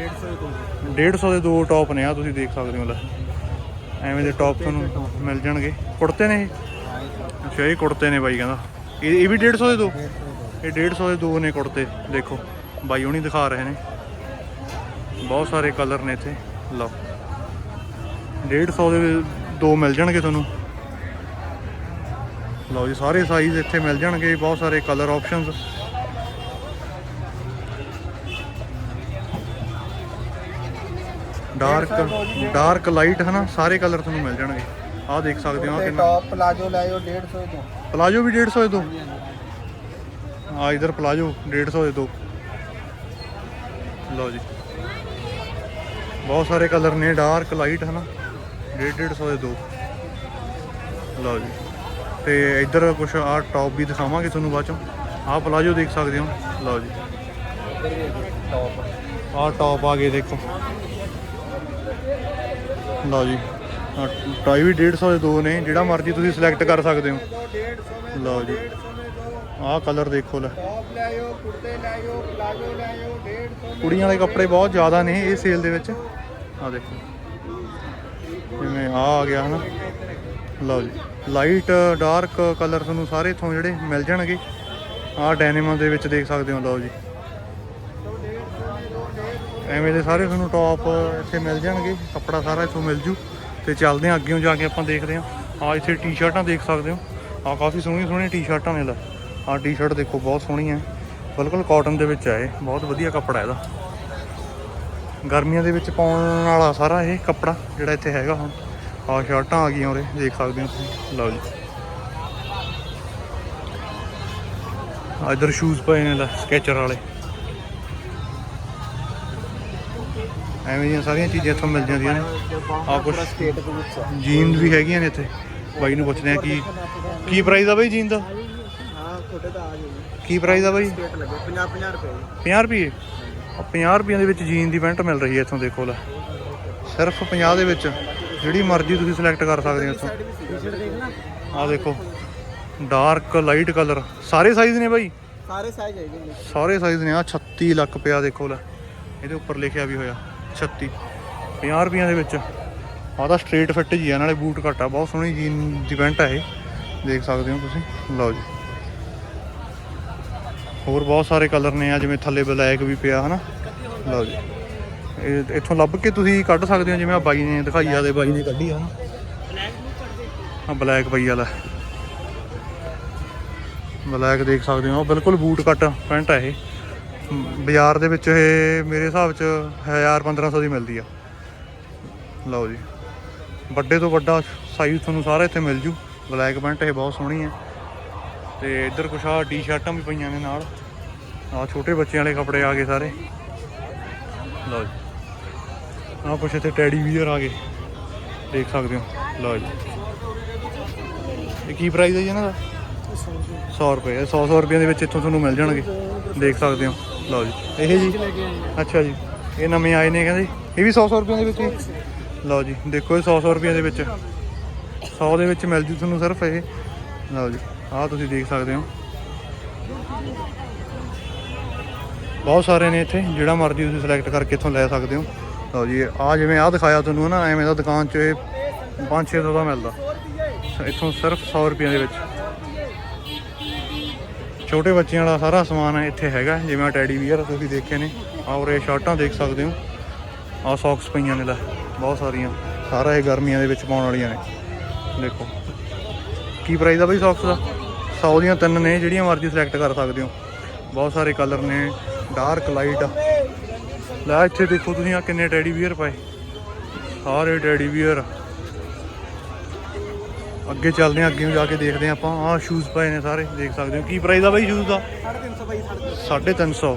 150 ਦੇ ਦੋ। ਟੌਪ ਨੇ ਆ ਤੁਸੀਂ ਦੇਖ ਸਕਦੇ ਹੋ ਲੈ। ਐਵੇਂ ਦੇ ਟੌਪ ਤੁਹਾਨੂੰ ਮਿਲ ਜਾਣਗੇ। ਕੁੜਤੇ ਨੇ ਇਹ? ਅੱਛਾ ਇਹ ਕੁੜਤੇ ਨੇ ਬਾਈ ਕਹਿੰਦਾ। ਇਹ ਇਹ ਵੀ 150 ਦੇ ਦੋ? ਇਹ 150 ਦੇ ਦੋ ਨੇ ਕੁੜਤੇ ਦੇਖੋ। ਬਾਈ ਹੁਣੀ ਦਿਖਾ ਰਹੇ ਨੇ। ਬਹੁਤ ਸਾਰੇ ਕਲਰ ਨੇ ਇੱਥੇ। ਲਓ। 150 ਦੇ ਦੋ ਮਿਲ ਜਾਣਗੇ ਤੁਹਾਨੂੰ। ਲਓ ਜੀ ਸਾਰੇ ਸਾਈਜ਼ ਇੱਥੇ ਮਿਲ ਜਾਣਗੇ। ਬਹੁਤ ਸਾਰੇ colour options dark dark light ਹਨਾ ਸਾਰੇ ਕਲਰ ਤੁਹਾਨੂੰ ਮਿਲ ਜਾਣਗੇ। ਆਹ ਦੇਖ ਸਕਦੇ ਹੋ ਕਿੰਨਾ ਟੌਪ ਪਲਾਜੋ ਲੈ ਜਾਓ 150 ਤੋਂ। ਪਲਾਜੋ ਵੀ 150 ਦੇ ਦੋ? ਆ ਇਧਰ ਪਲਾਜੋ 150 ਦੇ ਦੋ। ਲਓ ਜੀ। ਬਹੁਤ ਸਾਰੇ ਕਲਰ ਨੇ ਡਾਰਕ ਲਾਈਟ ਹਨਾ 150 ਦੇ ਦੋ। ਲਓ ਜੀ। ਤੇ ਇਧਰ ਕੁਝ ਆ ਟੌਪ ਵੀ ਦਿਖਾਵਾਂਗੇ ਤੁਹਾਨੂੰ ਬਾਅਦ ਚੋਂ। ਆਹ ਪਲਾਜੋ ਦੇਖ ਸਕਦੇ ਹੋ। ਲਓ ਜੀ। ਟੌਪ ਆਹ ਟੌਪ ਆ ਗਏ ਦੇਖੋ। ਲਓ ਜੀ। ਆਹ ਟਾਈ ਵੀ 150 ਦੇ ਦੋ ਨੇ, ਜਿਹੜਾ ਮਰਜ਼ੀ ਤੁਸੀਂ ਸਿਲੈਕਟ ਕਰ ਸਕਦੇ ਹੋ। ਲਓ ਜੀ। ਆਹ ਕਲਰ ਦੇਖੋ ਲੈ। ਕੁੜੀਆਂ ਵਾਲੇ ਕੱਪੜੇ ਬਹੁਤ ਜ਼ਿਆਦਾ ਨੇ ਇਹ ਸੇਲ ਦੇ ਵਿੱਚ। ਆਹ ਦੇਖੋ। ਜਿਵੇਂ ਆ ਆ ਗਿਆ ਹਨਾ। ਲਓ ਜੀ। ਲਾਈਟ ਡਾਰਕ ਕਲਰ ਤੁਹਾਨੂੰ ਸਾਰੇ ਇਥੋਂ ਜਿਹੜੇ ਮਿਲ ਜਾਣਗੇ। ਆਹ ਡੈਨਿਮਾਂ ਦੇ ਵਿੱਚ ਦੇਖ ਸਕਦੇ ਹੋ, ਲਓ ਜੀ। ਐਵੇਂ ਦੇ ਸਾਰੇ ਤੁਹਾਨੂੰ ਟੌਪ ਇੱਥੇ ਮਿਲ ਜਾਣਗੇ, ਕੱਪੜਾ ਸਾਰਾ ਇੱਥੋਂ ਮਿਲ ਜੂ। ਤੇ ਚੱਲਦੇ ਹਾਂ ਅੱਗੇੋਂ ਜਾ ਕੇ ਆਪਾਂ ਦੇਖਦੇ ਹਾਂ। ਆ ਇੱਥੇ ਟੀ-ਸ਼ਰਟਾਂ ਦੇਖ ਸਕਦੇ ਹੋ। ਆ ਕਾਫੀ ਸੋਹਣੀਆਂ ਸੋਹਣੀਆਂ ਟੀ-ਸ਼ਰਟਾਂ ਨੇ ਲੈ ਆ ਟੀ-ਸ਼ਰਟ ਦੇਖੋ, ਬਹੁਤ ਸੋਹਣੀ ਹੈ। ਬਿਲਕੁਲ ਕਾਟਨ ਦੇ ਵਿੱਚ ਹੈ ਇਹ। ਬਹੁਤ ਵਧੀਆ ਕੱਪੜਾ ਇਹਦਾ। ਗਰਮੀਆਂ ਦੇ ਵਿੱਚ ਪਾਉਣ ਵਾਲਾ ਸਾਰਾ ਇਹ ਕੱਪੜਾ ਜਿਹੜਾ ਇੱਥੇ ਹੈਗਾ ਹੁਣ। ਆ ਸ਼ਰਟਾਂ ਆ ਗਈਆਂ ਉਰੇ, ਦੇਖ ਸਕਦੇ ਹੋ ਤੁਸੀਂ। ਲਓ ਜੀ। ਆ ਇਧਰ ਸ਼ੂਜ਼ ਪਏ ਨੇ ਲੈ ਸਕੈਚਰ ਵਾਲੇ। ਐਵੇਂ ਦੀਆਂ ਸਾਰੀਆਂ ਚੀਜ਼ਾਂ ਇੱਥੋਂ ਮਿਲ ਜਾਂਦੀਆਂ ਨੇ। ਆ ਕੁਛ ਸਟੇਟ ਦੇ ਵਿੱਚ ਆ। ਜੀਨ ਵੀ ਹੈਗੀਆਂ ਨੇ ਇੱਥੇ। ਬਾਈ ਨੂੰ ਪੁੱਛਦੇ ਆ ਕੀ ਕੀ ਪ੍ਰਾਈਸ ਆ ਬਾਈ ਜੀਨ ਦਾ? ਕੀ ਪ੍ਰਾਈਸ ਆ ਬਾਈ? ਸਟੇਟ ਲੱਗੇ 50 50 ਰੁਪਏ 50 ਰੁਪਏ ਆ 50 ਰੁਪਈਆਂ ਦੇ ਵਿੱਚ ਜੀਨ ਦੀ ਪੈਂਟ ਮਿਲ ਰਹੀ ਹੈ ਇੱਥੋਂ ਦੇਖੋ ਲੈ। ਸਿਰਫ 50 ਦੇ ਵਿੱਚ। ਜਿਹੜੀ ਮਰਜ਼ੀ ਤੁਸੀਂ ਸਿਲੈਕਟ ਕਰ ਸਕਦੇ ਹੋ ਇੱਥੋਂ। ਟੀ-ਸ਼ਰਟ ਦੇਖਣਾ ਆ ਦੇਖੋ ਡਾਰਕ ਲਾਈਟ ਕਲਰ ਸਾਰੇ ਸਾਈਜ਼ ਨੇ ਬਾਈ? ਸਾਰੇ ਸਾਈਜ਼ ਹੈਗੇ ਨੇ। ਸਾਰੇ ਸਾਈਜ਼ ਨੇ। ਆ 36 ਲੱਖ ਪਿਆ ਦੇਖੋ ਲੈ। ਇਹਦੇ ਉੱਪਰ ਲਿਖਿਆ ਵੀ ਹੋਇਆ। 36 50 ਰੁਪਈਆਂ ਦੇ ਵਿੱਚ। ਆਹ ਤਾਂ ਸਟ੍ਰੇਟ ਫਿੱਟ ਜੀ ਆ, ਨਾਲੇ ਬੂਟ ਘੱਟ ਆ, ਬਹੁਤ ਸੋਹਣੀ ਜੀਨ ਦੀ ਪੈਂਟ ਆ ਇਹ। ਦੇਖ ਸਕਦੇ ਹੋ ਤੁਸੀਂ। ਲਓ ਜੀ। ਹੋਰ ਬਹੁਤ ਸਾਰੇ ਕਲਰ ਨੇ ਆ, ਜਿਵੇਂ ਥੱਲੇ ਬਲੈਕ ਵੀ ਪਿਆ, ਹਨਾ? ਲਓ ਜੀ। ਇਹ ਇੱਥੋਂ ਲੱਭ ਕੇ ਤੁਸੀਂ ਕੱਢ ਸਕਦੇ ਹੋ, ਜਿਵੇਂ ਆ ਬਾਈ ਨੇ ਦਿਖਾਈ ਆ ਦੇ ਬਾਈ ਨੇ ਕੱਢੀ ਆ ਨਾ ਬਲੈਕ ਪਈ ਵਾਲਾ। ਬਲੈਕ ਦੇਖ ਸਕਦੇ ਹੋ ਬਿਲਕੁਲ ਬੂਟ ਕੱਟ ਪੈਂਟ ਹੈ ਇਹ। ਬਾਜ਼ਾਰ ਦੇ ਵਿੱਚ ਇਹ ਮੇਰੇ ਹਿਸਾਬ ਚ 1000 1500 ਦੀ ਮਿਲਦੀ ਆ। ਲਓ ਜੀ। ਵੱਡੇ ਤੋਂ ਵੱਡਾ ਸਾਈਜ਼ ਤੁਹਾਨੂੰ ਸਾਰਾ ਇੱਥੇ ਮਿਲ ਜੂ। ਬਲੈਕ ਪੈਂਟ ਇਹ ਬਹੁਤ ਸੋਹਣੀ ਹੈ ਤੇ ਇੱਧਰ ਕੁਛ ਆ ਟੀ-ਸ਼ਰਟਾਂ ਵੀ ਪਈਆਂ ਨੇ ਨਾਲ। ਆ ਛੋਟੇ ਬੱਚਿਆਂ ਵਾਲੇ ਕੱਪੜੇ ਆ ਗਏ ਸਾਰੇ। ਲਓ ਜੀ। ਆ ਕੁਛ ਇੱਥੇ ਟੈਡੀ ਵੀਅਰ ਆ ਗਏ। ਦੇਖ ਸਕਦੇ ਹੋ। ਲਓ ਜੀ। ਇਹ ਕੀ ਪ੍ਰਾਈਸ ਹੈ ਜੀ ਇਹਨਾਂ ਦਾ? 100 ਰੁਪਏ। 100 100 ਰੁਪਏ ਦੇ ਵਿੱਚ ਇੱਥੋਂ ਤੁਹਾਨੂੰ ਮਿਲ ਜਾਣਗੇ। ਦੇਖ ਸਕਦੇ ਹੋ। ਲਓ ਜੀ। ਇਹ ਜੀ। ਅੱਛਾ ਜੀ। ਇਹ ਨਵੇਂ ਆਏ ਨੇ ਕਹਿੰਦੇ। ਇਹ ਵੀ 100 100 ਰੁਪਏ ਦੇ ਵਿੱਚ ਹੀ। ਲਓ ਜੀ, ਦੇਖੋ ਇਹ 100 100 ਰੁਪਏ ਦੇ ਵਿੱਚ। 100 ਦੇ ਵਿੱਚ ਮਿਲ ਜੂ ਤੁਹਾਨੂੰ ਸਿਰਫ ਇਹ। ਲਓ ਜੀ, ਆਹ ਤੁਸੀਂ ਦੇਖ ਸਕਦੇ ਹੋ। ਬਹੁਤ ਸਾਰੇ ਨੇ ਇੱਥੇ, ਜਿਹੜਾ ਮਰਜ਼ੀ ਤੁਸੀਂ ਸਿਲੈਕਟ ਕਰਕੇ ਇੱਥੋਂ ਲੈ ਸਕਦੇ ਹੋ। ਲਓ ਜੀ ਆ ਜਿਵੇਂ ਆਹ ਦਿਖਾਇਆ ਤੁਹਾਨੂੰ ਨਾ, ਐਵੇਂ ਦਾ ਦੁਕਾਨ 'ਚ ਇਹ 5-600 ਦਾ ਮਿਲਦਾ। ਇੱਥੋਂ ਸਿਰਫ 100 ਰੁਪਏ ਦੇ ਵਿੱਚ। ਛੋਟੇ ਬੱਚਿਆਂ ਵਾਲਾ ਸਾਰਾ ਸਮਾਨ ਇੱਥੇ ਹੈਗਾ, ਜਿਵੇਂ ਆਹ ਟੈਡੀ ਵੀਅਰ ਤੁਸੀਂ ਦੇਖੇ ਨੇ। ਆਹ ਉਰੇ ਸ਼ਰਟਾਂ ਦੇਖ ਸਕਦੇ ਹੋ। ਆਹ ਸੌਕਸ ਪਈਆਂ ਨੇ ਲੈ, ਬਹੁਤ ਸਾਰੀਆਂ। ਸਾਰਾ ਇਹ ਗਰਮੀਆਂ ਦੇ ਵਿੱਚ ਪਾਉਣ ਵਾਲੀਆਂ ਨੇ। ਦੇਖੋ। ਕੀ ਪ੍ਰਾਈਸ ਆ ਬਈ ਸੌਕਸ ਦਾ? 100 ਦੀਆਂ ਤਿੰਨ ਨੇ, ਜਿਹੜੀਆਂ ਮਰਜ਼ੀ ਸਿਲੈਕਟ ਕਰ ਸਕਦੇ ਹੋ। ਬਹੁਤ ਸਾਰੇ ਕਲਰ ਨੇ ਡਾਰਕ ਲਾਈਟ ਲੈ ਇੱਥੇ ਦੇਖੋ ਤੁਸੀਂ ਆ ਕਿੰਨੇ ਟੈਡੀ ਵੀਅਰ ਪਏ। ਸਾਰੇ ਟੈਡੀ ਵੀਅਰ ਅੱਗੇ ਚੱਲਦੇ ਹਾਂ ਅੱਗੇ ਨੂੰ ਜਾ ਕੇ ਦੇਖਦੇ ਹਾਂ ਆਪਾਂ। ਆਹ ਸ਼ੂਜ਼ ਪਏ ਨੇ ਸਾਰੇ ਦੇਖ ਸਕਦੇ ਹੋ। ਕੀ ਪ੍ਰਾਈਸ ਆ ਬਾਈ ਸ਼ੂਜ਼ ਦਾ? 350 ਬਾਈ 350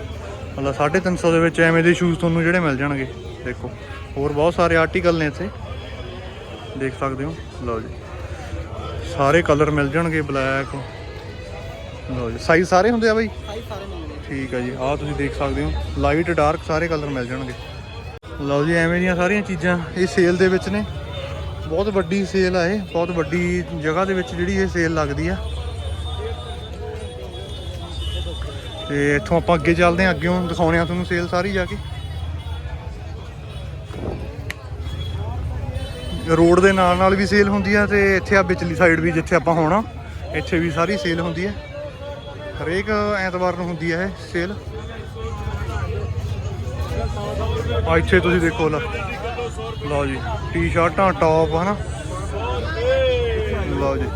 ਮਤਲਬ 350 ਦੇ ਵਿੱਚ ਐਵੇਂ ਦੇ ਸ਼ੂਜ਼ ਤੁਹਾਨੂੰ ਜਿਹੜੇ ਮਿਲ ਜਾਣਗੇ। ਦੇਖੋ ਹੋਰ ਬਹੁਤ ਸਾਰੇ ਆਰਟੀਕਲ ਨੇ ਇੱਥੇ। ਦੇਖ ਸਕਦੇ ਹੋ। ਲਓ ਜੀ। ਸਾਰੇ ਕਲਰ ਮਿਲ ਜਾਣਗੇ ਬਲੈਕ ਲਓ ਜੀ। ਸਾਈਜ਼ ਸਾਰੇ ਹੁੰਦੇ ਆ ਬਾਈ? ਸਾਈਜ਼ ਸਾਰੇ ਮਿਲਣਗੇ ਠੀਕ ਹੈ ਜੀ। ਆਹ ਤੁਸੀਂ ਦੇਖ ਸਕਦੇ ਹੋ। ਲਾਈਟ ਡਾਰਕ ਸਾਰੇ ਕਲਰ ਮਿਲ ਜਾਣਗੇ। ਲਓ ਜੀ ਐਵੇਂ ਦੀਆਂ ਸਾਰੀਆਂ ਚੀਜ਼ਾਂ ਇਹ ਸੇਲ ਦੇ ਵਿੱਚ ਨੇ। ਬਹੁਤ ਵੱਡੀ ਸੇਲ ਆ ਇਹ, ਬਹੁਤ ਵੱਡੀ ਜਗ੍ਹਾ ਦੇ ਵਿੱਚ ਜਿਹੜੀ ਇਹ ਸੇਲ ਲੱਗਦੀ ਆ। ਤੇ ਇੱਥੋਂ ਆਪਾਂ ਅੱਗੇ ਚੱਲਦੇ ਹਾਂ, ਅੱਗੇੋਂ ਦਿਖਾਉਣੇ ਆ ਤੁਹਾਨੂੰ ਸੇਲ ਸਾਰੀ ਜਾ ਕੇ। ਰੋਡ ਦੇ ਨਾਲ ਨਾਲ ਵੀ ਸੇਲ ਹੁੰਦੀ ਆ ਤੇ ਇੱਥੇ ਆ ਵਿਚਲੀ ਸਾਈਡ ਵੀ ਜਿੱਥੇ ਆਪਾਂ ਹੋਣਾ, ਇੱਥੇ ਵੀ ਸਾਰੀ ਸੇਲ ਹੁੰਦੀ ਹੈ ਹਰੇਕ ਐਤਵਾਰ ਨੂੰ ਹੁੰਦੀ ਹੈ ਇਹ ਸੇਲ ਆ ਇੱਥੇ ਤੁਸੀਂ ਦੇਖੋ ਲਾ। ਲਓ ਜੀ ਟੀ-ਸ਼ਰਟਾਂ ਟੌਪ ਹਨਾ? ਲਓ ਜੀ।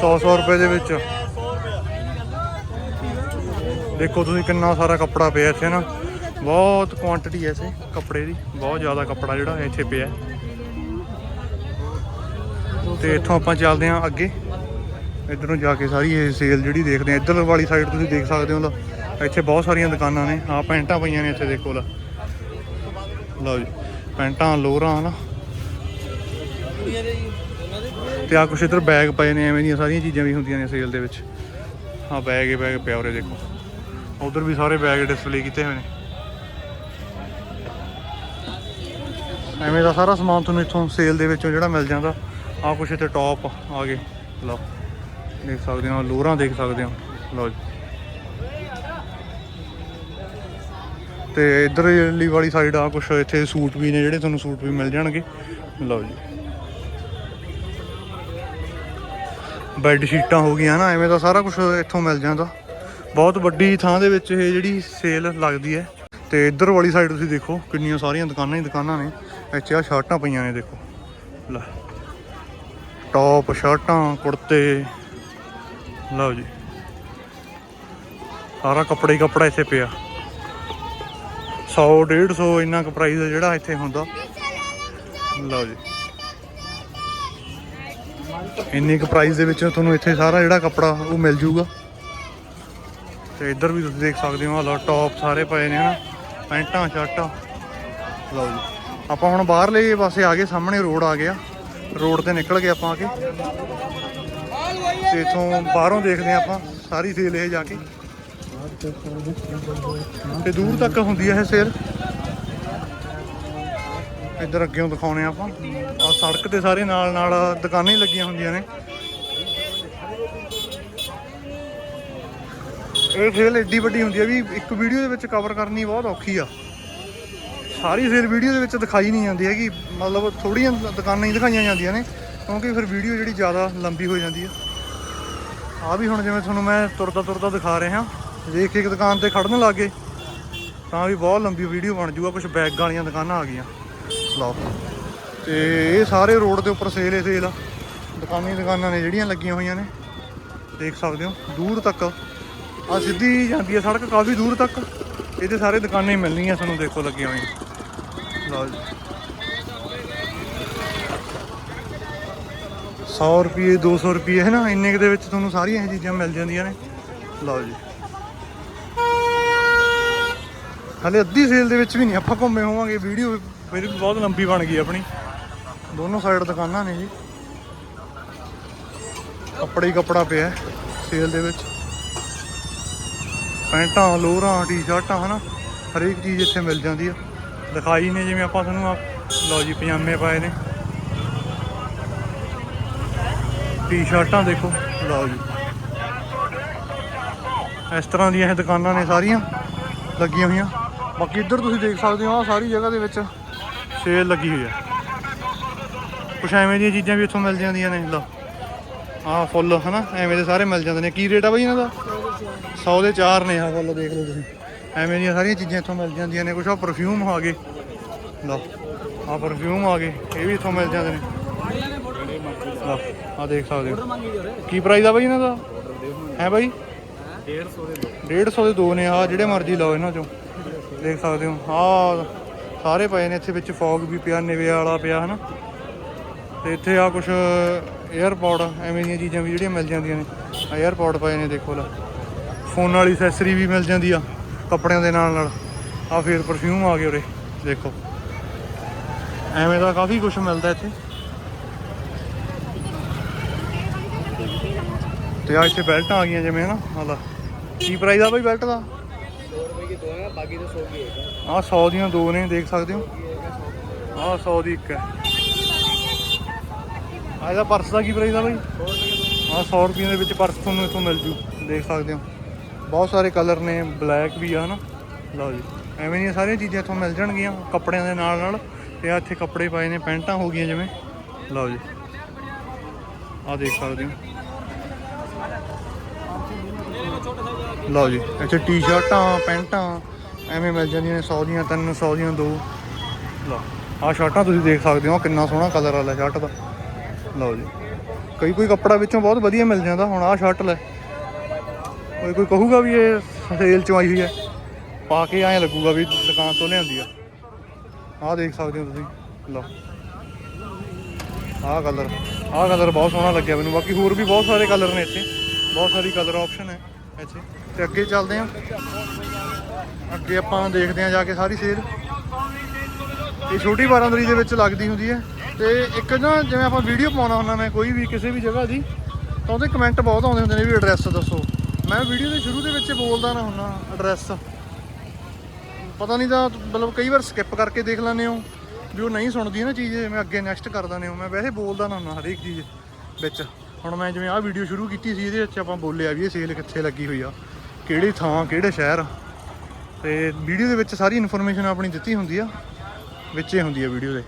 100 100 ਰੁਪਏ ਦੇ ਵਿੱਚ। ਦੇਖੋ ਤੁਸੀਂ ਕਿੰਨਾ ਸਾਰਾ ਕੱਪੜਾ ਪਿਆ ਇੱਥੇ ਨਾ। ਬਹੁਤ ਕੁਆਂਟੀਟੀ ਹੈ ਇਸੇ ਕੱਪੜੇ ਦੀ। ਬਹੁਤ ਜ਼ਿਆਦਾ ਕੱਪੜਾ ਜਿਹੜਾ ਇੱਥੇ ਪਿਆ। ਤੇ ਇੱਥੋਂ ਆਪਾਂ ਚੱਲਦੇ ਹਾਂ ਅੱਗੇ। ਇੱਧਰੋਂ ਜਾ ਕੇ ਸਾਰੀ ਇਹ ਸੇਲ ਜਿਹੜੀ ਦੇਖਦੇ ਆ ਇੱਧਰ ਵਾਲੀ ਸਾਈਡ ਤੁਸੀਂ ਦੇਖ ਸਕਦੇ ਹੋ ਲਾ ਇੱਥੇ ਬਹੁਤ ਸਾਰੀਆਂ ਦੁਕਾਨਾਂ ਨੇ। ਆ ਪੈਂਟਾਂ ਪਈਆਂ ਨੇ ਇੱਥੇ, ਦੇਖੋ ਲਾ ਲਓ ਜੀ, ਪੈਂਟਾਂ, ਲੋਰਾਂ, ਹਨਾ। ਤੇ ਆ ਕੁਛ ਇੱਧਰ ਬੈਗ ਪਏ ਨੇ, ਐਵੇਂ ਦੀਆਂ ਸਾਰੀਆਂ ਚੀਜ਼ਾਂ ਵੀ ਹੁੰਦੀਆਂ ਨੇ ਸੇਲ ਦੇ ਵਿੱਚ। ਹਾਂ ਬੈਗ ਹੀ ਬੈਗ ਪਿਆ ਉਰੇ, ਦੇਖੋ। ਉਧਰ ਵੀ ਸਾਰੇ ਬੈਗ ਡਿਸਪਲੇ ਕੀਤੇ ਹੋਏ ਨੇ। ਐਵੇਂ ਦਾ ਸਾਰਾ ਸਮਾਨ ਤੁਹਾਨੂੰ ਇੱਥੋਂ ਸੇਲ ਦੇ ਵਿੱਚੋਂ ਜਿਹੜਾ ਮਿਲ ਜਾਂਦਾ ਆ ਕੁਛ ਇੱਥੇ ਟੌਪ ਆ ਗਏ ਲਓ। ਦੇਖ ਸਕਦੇ ਹੋ ਲੋਰਾਂ ਦੇਖ ਸਕਦੇ ਹੋ। ਲਓ ਜੀ। ਤੇ ਇੱਧਰ ਵਾਲੀ ਸਾਈਡ ਆ, ਕੁਛ ਇੱਥੇ ਸੂਟ ਵੀ ਨੇ ਜਿਹੜੇ ਤੁਹਾਨੂੰ ਸੂਟ ਵੀ ਮਿਲ ਜਾਣਗੇ। ਲਓ ਜੀ। ਬੈੱਡ ਸ਼ੀਟਾਂ ਹੋ ਗਈਆਂ ਨਾ, ਐਵੇਂ ਦਾ ਸਾਰਾ ਕੁਝ ਇੱਥੋਂ ਮਿਲ ਜਾਂਦਾ। ਬਹੁਤ ਵੱਡੀ ਥਾਂ ਦੇ ਵਿੱਚ ਇਹ ਜਿਹੜੀ ਸੇਲ ਲੱਗਦੀ ਹੈ। ਤੇ ਇੱਧਰ ਵਾਲੀ ਸਾਈਡ ਤੁਸੀਂ ਦੇਖੋ, ਕਿੰਨੀਆਂ ਸਾਰੀਆਂ ਦੁਕਾਨਾਂ ਹੀ ਦੁਕਾਨਾਂ ਨੇ। ਇੱਥੇ ਆ ਸ਼ਰਟਾਂ ਪਈਆਂ ਨੇ, ਦੇਖੋ। ਲੈ। ਟੌਪ ਸ਼ਰਟਾਂ ਕੁੜਤੇ। ਲਓ ਜੀ। ਸਾਰਾ ਕੱਪੜੇ ਹੀ ਕੱਪੜਾ ਇੱਥੇ ਪਿਆ। 100 150 ਇੰਨਾ ਕੁ ਪ੍ਰਾਈਸ ਜਿਹੜਾ ਇੱਥੇ ਹੁੰਦਾ। ਲਓ ਜੀ। ਇੰਨੇ ਕੁ ਪ੍ਰਾਈਸ ਦੇ ਵਿੱਚ ਤੁਹਾਨੂੰ ਇੱਥੇ ਸਾਰਾ ਜਿਹੜਾ ਕੱਪੜਾ ਉਹ ਮਿਲ ਜੂਗਾ। ਤੇ ਇੱਧਰ ਵੀ ਤੁਸੀਂ ਦੇਖ ਸਕਦੇ ਹੋ, ਆਹ ਟੌਪ ਸਾਰੇ ਪਏ ਨੇ ਹਨਾ, ਪੈਂਟਾਂ, ਸ਼ਰਟਾਂ। ਲਓ ਜੀ। ਆਪਾਂ ਹੁਣ ਬਾਹਰਲੇ ਪਾਸੇ ਆ ਗਏ, ਸਾਹਮਣੇ ਰੋਡ ਆ ਗਿਆ। ਰੋਡ ਤੇ ਨਿਕਲ ਗਏ ਆਪਾਂ ਆ ਕੇ। ਤੇ ਇਥੋਂ ਬਾਹਰੋਂ ਦੇਖਦੇ ਹਾਂ ਆਪਾਂ, ਸਾਰੀ ਸੇਲ ਇਹ ਜਾ ਕੇ। ਤੇ ਦੂਰ ਤੱਕ ਹੁੰਦੀ ਹੈ ਇਹ ਸੇਲ ਇੱਧਰ ਅੱਗੇੋਂ ਦਿਖਾਉਣੇ ਆ ਆਪਾਂ। ਆ ਸੜਕ ਤੇ ਸਾਰੇ ਨਾਲ ਨਾਲ ਦੁਕਾਨਾਂ ਹੀ ਲੱਗੀਆਂ ਹੁੰਦੀਆਂ ਨੇ। ਇਹ ਸੇਲ ਏਡੀ ਵੱਡੀ ਹੁੰਦੀ ਹੈ ਵੀ ਇੱਕ ਵੀਡੀਓ ਦੇ ਵਿੱਚ ਕਵਰ ਕਰਨੀ ਬਹੁਤ ਔਖੀ ਆ। ਸਾਰੀ ਸੇਲ ਵੀਡੀਓ ਦੇ ਵਿੱਚ ਦਿਖਾਈ ਨਹੀਂ ਜਾਂਦੀ ਹੈਗੀ। ਮਤਲਬ ਥੋੜੀਆਂ ਦੁਕਾਨਾਂ ਹੀ ਦਿਖਾਈਆਂ ਜਾਂਦੀਆਂ ਨੇ, ਕਿਉਂਕਿ ਫਿਰ ਵੀਡੀਓ ਜਿਹੜੀ ਜ਼ਿਆਦਾ ਲੰਬੀ ਹੋ ਜਾਂਦੀ ਆ। ਆ ਵੀ ਹੁਣ ਜਿਵੇਂ ਤੁਹਾਨੂੰ ਮੈਂ ਤੁਰਦਾ ਤੁਰਦਾ ਦਿਖਾ ਰਿਹਾ। ਜੇ ਦੇਖ ਇੱਕ ਦੁਕਾਨ ਤੇ ਖੜਨ ਲੱਗੇ ਤਾਂ ਵੀ ਬਹੁਤ ਲੰਬੀ ਵੀਡੀਓ ਬਣ ਜੂਗਾ ਕੁਝ ਬੈਗ ਵਾਲੀਆਂ ਦੁਕਾਨਾਂ ਆ ਗਈਆਂ। ਲਓ। ਤੇ ਇਹ ਸਾਰੇ ਰੋਡ ਦੇ ਉੱਪਰ ਸੇਲ ਹੀ ਸੇਲ ਆ। ਦੁਕਾਨੀ ਦੁਕਾਨਾਂ ਨੇ ਜਿਹੜੀਆਂ ਲੱਗੀਆਂ ਹੋਈਆਂ ਨੇ, ਦੇਖ ਸਕਦੇ ਹੋ, ਦੂਰ ਤੱਕ। ਆ ਸਿੱਧੀ ਜਾਂਦੀ ਹੈ ਸੜਕ, ਕਾਫੀ ਦੂਰ ਤੱਕ। ਇਹਦੇ ਸਾਰੇ ਦੁਕਾਨਾਂ ਹੀ ਮਿਲਣਗੀਆਂ ਤੁਹਾਨੂੰ ਦੇਖੋ ਲੱਗੀਆਂ ਹੋਈਆਂ। ਲਓ ਜੀ। 100 ਰੁਪਏ 200 ਰੁਪਏ ਹੈ ਨਾ ਇੰਨੇ ਕੁ ਦੇ ਵਿੱਚ ਤੁਹਾਨੂੰ ਸਾਰੀਆਂ ਇਹ ਚੀਜ਼ਾਂ ਮਿਲ ਜਾਂਦੀਆਂ ਨੇ। ਲਓ ਜੀ। ਹਲੇ ਅੱਧੀ ਸੇਲ ਦੇ ਵਿੱਚ ਵੀ ਨਹੀਂ, ਆਪਾਂ ਘੁੰਮੇ ਹੋਵਾਂਗੇ ਵੀਡੀਓ ਫਿਰ ਵੀ ਬਹੁਤ ਲੰਬੀ ਬਣ ਗਈ ਆਪਣੀ। ਦੋਨੋਂ ਸਾਈਡ ਦੁਕਾਨਾਂ ਨੇ ਜੀ। ਕੱਪੜੇ ਹੀ ਕੱਪੜਾ ਪਿਆ ਸੇਲ ਦੇ ਵਿੱਚ। ਪੈਂਟਾਂ, ਲੋਰਾਂ ਟੀ-ਸ਼ਰਟਾਂ ਹਨਾ? ਹਰੇਕ ਚੀਜ਼ ਇੱਥੇ ਮਿਲ ਜਾਂਦੀ ਆ। ਦਿਖਾਈ ਨੇ, ਜਿਵੇਂ ਆਪਾਂ ਤੁਹਾਨੂੰ ਆ ਲਓ ਜੀ, ਪਜਾਮੇ ਪਾਏ ਨੇ। ਟੀ-ਸ਼ਰਟਾਂ ਦੇਖੋ, ਲਓ ਜੀ। ਇਸ ਤਰ੍ਹਾਂ ਦੀਆਂ ਇਹ ਦੁਕਾਨਾਂ ਨੇ ਸਾਰੀਆਂ ਲੱਗੀਆਂ ਹੋਈਆਂ। ਬਾਕੀ ਇੱਧਰ ਤੁਸੀਂ ਦੇਖ ਸਕਦੇ ਹੋ ਆ ਸਾਰੀ ਜਗ੍ਹਾ ਦੇ ਵਿੱਚ ਸੇਲ ਲੱਗੀ ਹੋਈ ਹੈ ਕੁਛ ਐਵੇਂ ਦੀਆਂ ਚੀਜ਼ਾਂ ਵੀ ਇੱਥੋਂ ਮਿਲ ਜਾਂਦੀਆਂ ਨੇ, ਲਓ। ਆ ਫੁੱਲ, ਹਨਾ? ਐਵੇਂ ਦੇ ਸਾਰੇ ਮਿਲ ਜਾਂਦੇ ਨੇ। ਕੀ ਰੇਟ ਆ ਬਈ ਇਹਨਾਂ ਦਾ? 100 ਦੇ 4 ਨੇ ਆ ਫੁੱਲ, ਦੇਖ ਲਓ ਤੁਸੀਂ। ਐਵੇਂ ਦੀਆਂ ਸਾਰੀਆਂ ਚੀਜ਼ਾਂ ਇੱਥੋਂ ਮਿਲ ਜਾਂਦੀਆਂ ਨੇ। ਕੁਛ ਆ ਪਰਫਿਊਮ ਆ ਗਏ। ਲਓ ਆ ਪਰਫਿਊਮ ਆ ਗਏ। ਇਹ ਵੀ ਇੱਥੋਂ ਮਿਲ ਜਾਂਦੇ ਨੇ। ਲਓ ਆ ਦੇਖ ਸਕਦੇ ਹੋ। ਕੀ ਪ੍ਰਾਈਸ ਆ ਬਈ ਇਹਨਾਂ ਦਾ? ਹੈ ਬਾਈ? 150 ਦੇ 150 ਦੇ ਦੋ ਨੇ। ਆ ਜਿਹੜੇ ਮਰਜ਼ੀ ਲਓ ਇਹਨਾਂ ਚੋਂ। ਦੇਖ ਸਕਦੇ ਹੋ। ਆ ਸਾਰੇ ਪਏ ਨੇ ਇੱਥੇ ਵਿੱਚ ਫੌਗ ਵੀ ਪਿਆ, ਨਿਵੇ ਵਾਲਾ ਪਿਆ, ਹਨਾ। ਤੇ ਇੱਥੇ ਆ ਕੁਝ 에ਅਰਪੋਰਟ ਐਵੇਂ ਦੀਆਂ ਚੀਜ਼ਾਂ ਵੀ ਜਿਹੜੀਆਂ ਮਿਲ ਜਾਂਦੀਆਂ ਨੇ। ਆ 에ਅਰਪੋਰਟ ਪਏ ਨੇ, ਦੇਖੋ ਲਾ। ਫੋਨ ਵਾਲੀ ਐਕਸੈਸਰੀ ਵੀ ਮਿਲ ਜਾਂਦੀ ਆ, ਕੱਪੜਿਆਂ ਦੇ ਨਾਲ ਨਾਲ। ਆ ਫਿਰ ਪਰਫਿਊਮ ਆ ਗਏ ਉਰੇ, ਦੇਖੋ। ਐਵੇਂ ਦਾ ਕਾਫੀ ਕੁਝ ਮਿਲਦਾ ਇੱਥੇ। ਤੇ ਆ ਇੱਥੇ ਬੈਲਟਾਂ ਆ ਗਈਆਂ, ਜਿਵੇਂ, ਹਨਾ। ਹਾਲਾ ਕੀ ਪ੍ਰਾਈਸ ਆ ਬਾਈ ਬੈਲਟ ਦਾ? ਹੋਏਗਾ ਬਾਕੀ ਆਹ 100 ਦੀਆਂ ਦੋ ਨੇ ਦੇਖ ਸਕਦੇ ਹੋ? ਆਹ 100 ਦੀ ਇੱਕ ਹੈ। ਇਹਦਾ ਪਰਸ ਦਾ ਕੀ ਪ੍ਰਾਈਸ ਆ ਬਾਈ? ਆਹ 100 ਰੁਪਏ ਦੇ ਵਿੱਚ ਪਰਸ ਤੁਹਾਨੂੰ ਇੱਥੋਂ ਮਿਲ ਜੂ ਦੇਖ ਸਕਦੇ ਹੋ। ਬਹੁਤ ਸਾਰੇ ਕਲਰ ਨੇ ਬਲੈਕ ਵੀ ਆ ਹਨਾ? ਲਓ ਜੀ ਐਵੇਂ ਦੀਆਂ ਸਾਰੀਆਂ ਚੀਜ਼ਾਂ ਇੱਥੋਂ ਮਿਲ ਜਾਣਗੀਆਂ ਕੱਪੜਿਆਂ ਦੇ ਨਾਲ ਨਾਲ। ਤੇ ਆ ਇੱਥੇ ਕੱਪੜੇ ਪਾਏ ਨੇ ਪੈਂਟਾਂ ਹੋ ਗਈਆਂ ਜਿਵੇਂ। ਲਓ ਜੀ। ਆ ਦੇਖ ਸਕਦੇ ਹੋ। ਲਓ ਜੀ, ਇੱਥੇ ਟੀ-ਸ਼ਰਟਾਂ, ਪੈਂਟਾਂ, ਐਵੇਂ ਮਿਲ ਜਾਂਦੀਆਂ ਨੇ 100 ਦੀਆਂ, ਤਿੰਨ 100 ਦੀਆਂ, ਦੋ। ਲਓ, ਆਹ ਸ਼ਰਟਾਂ ਤੁਸੀਂ ਦੇਖ ਸਕਦੇ ਹੋ ਕਿੰਨਾ ਸੋਹਣਾ ਕਲਰ ਵਾਲਾ ਸ਼ਰਟ ਦਾ ਲਓ ਜੀ, ਕਈ ਕੋਈ ਕੱਪੜਾ ਵਿੱਚੋਂ ਬਹੁਤ ਵਧੀਆ ਮਿਲ ਜਾਂਦਾ, ਹੁਣ ਆਹ ਸ਼ਰਟ ਲੈ। ਕੋਈ ਕੋਈ ਕਹੂਗਾ ਵੀ ਇਹ ਸੇਲ ਚੋਂ ਆਈ ਹੋਈ ਹੈ। ਪਾ ਕੇ ਐਂ ਲੱਗੂਗਾ ਵੀ ਦੁਕਾਨ ਤੋਂ ਲਿਆਂਦੀ ਆ। ਆਹ ਦੇਖ ਸਕਦੇ ਹੋ ਤੁਸੀਂ, ਲਓ। ਆਹ ਕਲਰ ਆਹ ਕਲਰ ਬਹੁਤ ਸੋਹਣਾ ਲੱਗਿਆ ਮੈਨੂੰ, ਬਾਕੀ ਹੋਰ ਵੀ ਬਹੁਤ ਸਾਰੇ ਕਲਰ ਨੇ ਇੱਥੇ। ਬਹੁਤ ਸਾਰੀ ਕਲਰ ਆਪਸ਼ਨ ਹੈ ਇੱਥੇ। ਤੇ ਅੱਗੇ ਚੱਲਦੇ ਹਾਂ। ਅੱਗੇ ਆਪਾਂ ਦੇਖਦੇ ਹਾਂ ਜਾ ਕੇ ਸਾਰੀ ਸੇਲ ਇਹ ਛੋਟੀ ਬਾਰਾਂਦਰੀ ਦੇ ਵਿੱਚ ਲੱਗਦੀ ਹੁੰਦੀ ਹੈ। ਤੇ ਇੱਕ ਨਾ ਜਿਵੇਂ ਆਪਾਂ ਵੀਡੀਓ ਪਾਉਣਾ ਹੁੰਦਾ ਮੈਂ ਕੋਈ ਵੀ ਕਿਸੇ ਵੀ ਜਗ੍ਹਾ ਦੀ, ਤਾਂ ਉਹਦੇ ਕਮੈਂਟ ਬਹੁਤ ਆਉਂਦੇ ਹੁੰਦੇ ਨੇ ਵੀ ਐਡਰੈਸ ਦੱਸੋ। ਮੈਂ ਵੀਡੀਓ ਦੇ ਸ਼ੁਰੂ ਦੇ ਵਿੱਚ ਬੋਲਦਾ ਨਾ ਹੁੰਦਾ ਐਡਰੈਸ ਪਤਾ ਨਹੀਂ ਤਾਂ ਮਤਲਬ ਕਈ ਵਾਰ ਸਕਿਪ ਕਰਕੇ ਦੇਖ ਲੈਂਦੇ ਹੋ। ਵੀ ਉਹ ਨਹੀਂ ਸੁਣਦੀ ਨਾ ਚੀਜ਼ ਮੈਂ ਅੱਗੇ ਨੈਕਸਟ ਕਰ ਦਿੰਦੇ ਹੋ। ਮੈਂ ਵੈਸੇ ਬੋਲਦਾ ਨਾ ਹੁੰਦਾ ਹਰੇਕ ਚੀਜ਼ ਵਿੱਚ। ਹੁਣ ਮੈਂ ਜਿਵੇਂ ਆਹ ਵੀਡੀਓ ਸ਼ੁਰੂ ਕੀਤੀ ਸੀ, ਇਹਦੇ ਵਿੱਚ ਆਪਾਂ ਬੋਲਿਆ ਵੀ ਇਹ ਸੇਲ ਕਿੱਥੇ ਲੱਗੀ ਹੋਈ ਆ। ਕਿਹੜੀ ਥਾਂ, ਕਿਹੜੇ ਸ਼ਹਿਰ। ਤੇ ਵੀਡੀਓ ਦੇ ਵਿੱਚ ਸਾਰੀ ਇਨਫੋਰਮੇਸ਼ਨ ਆਪਣੀ ਦਿੱਤੀ ਹੁੰਦੀ ਆ। ਵਿੱਚੇ ਹੁੰਦੀ ਆ ਵੀਡੀਓ ਦੇ।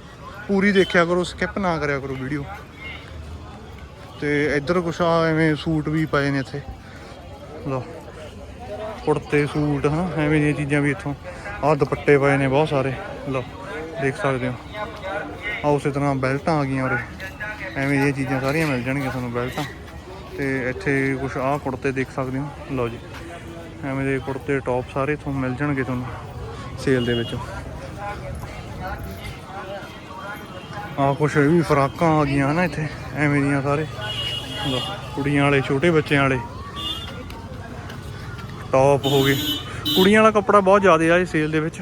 ਪੂਰੀ ਦੇਖਿਆ ਕਰੋ ਸਕਿਪ ਨਾ ਕਰਿਆ ਕਰੋ ਵੀਡੀਓ। ਤੇ ਇੱਧਰ ਕੁਛ ਆ, ਐਵੇਂ ਸੂਟ ਵੀ ਪਏ ਨੇ ਇੱਥੇ। ਲਓ, ਕੁੜਤੇ ਸੂਟ, ਹਨਾ, ਐਵੇਂ ਦੀਆਂ ਚੀਜ਼ਾਂ ਵੀ ਇੱਥੋਂ। ਆਹ ਦੁਪੱਟੇ ਪਏ ਨੇ ਬਹੁਤ ਸਾਰੇ। ਲਓ, ਦੇਖ ਸਕਦੇ ਹੋ। ਆ ਉਸੇ ਤਰ੍ਹਾਂ ਬੈਲਟਾਂ ਆ ਗਈਆਂ ਉਰੇ। ਐਵੇਂ ਦੀਆਂ ਚੀਜ਼ਾਂ ਸਾਰੀਆਂ ਮਿਲ ਜਾਣਗੀਆਂ ਤੁਹਾਨੂੰ ਬੈਲਟਾਂ। ਤੇ ਇੱਥੇ ਕੁਛ ਆਹ ਕੁੜਤੇ ਦੇਖ ਸਕਦੇ ਹੋ। ਲਓ ਜੀ। ਐਵੇਂ ਦੇ ਕੁੜਤੇ ਟੌਪ ਸਾਰੇ ਇੱਥੋਂ ਮਿਲ ਜਾਣਗੇ ਤੁਹਾਨੂੰ। ਸੇਲ ਦੇ ਵਿੱਚ। ਆਹ ਕੁਛ ਇਹ ਵੀ ਫਰਾਕਾਂ ਆ ਗਈਆਂ ਹਨਾ ਇੱਥੇ ਐਵੇਂ ਦੀਆਂ ਸਾਰੇ। ਕੁੜੀਆਂ ਵਾਲੇ ਛੋਟੇ ਬੱਚਿਆਂ ਵਾਲੇ। ਟੌਪ ਹੋ ਗਏ। ਕੁੜੀਆਂ ਵਾਲਾ ਕੱਪੜਾ ਬਹੁਤ ਜ਼ਿਆਦਾ ਆ ਇਹ ਸੇਲ ਦੇ ਵਿੱਚ।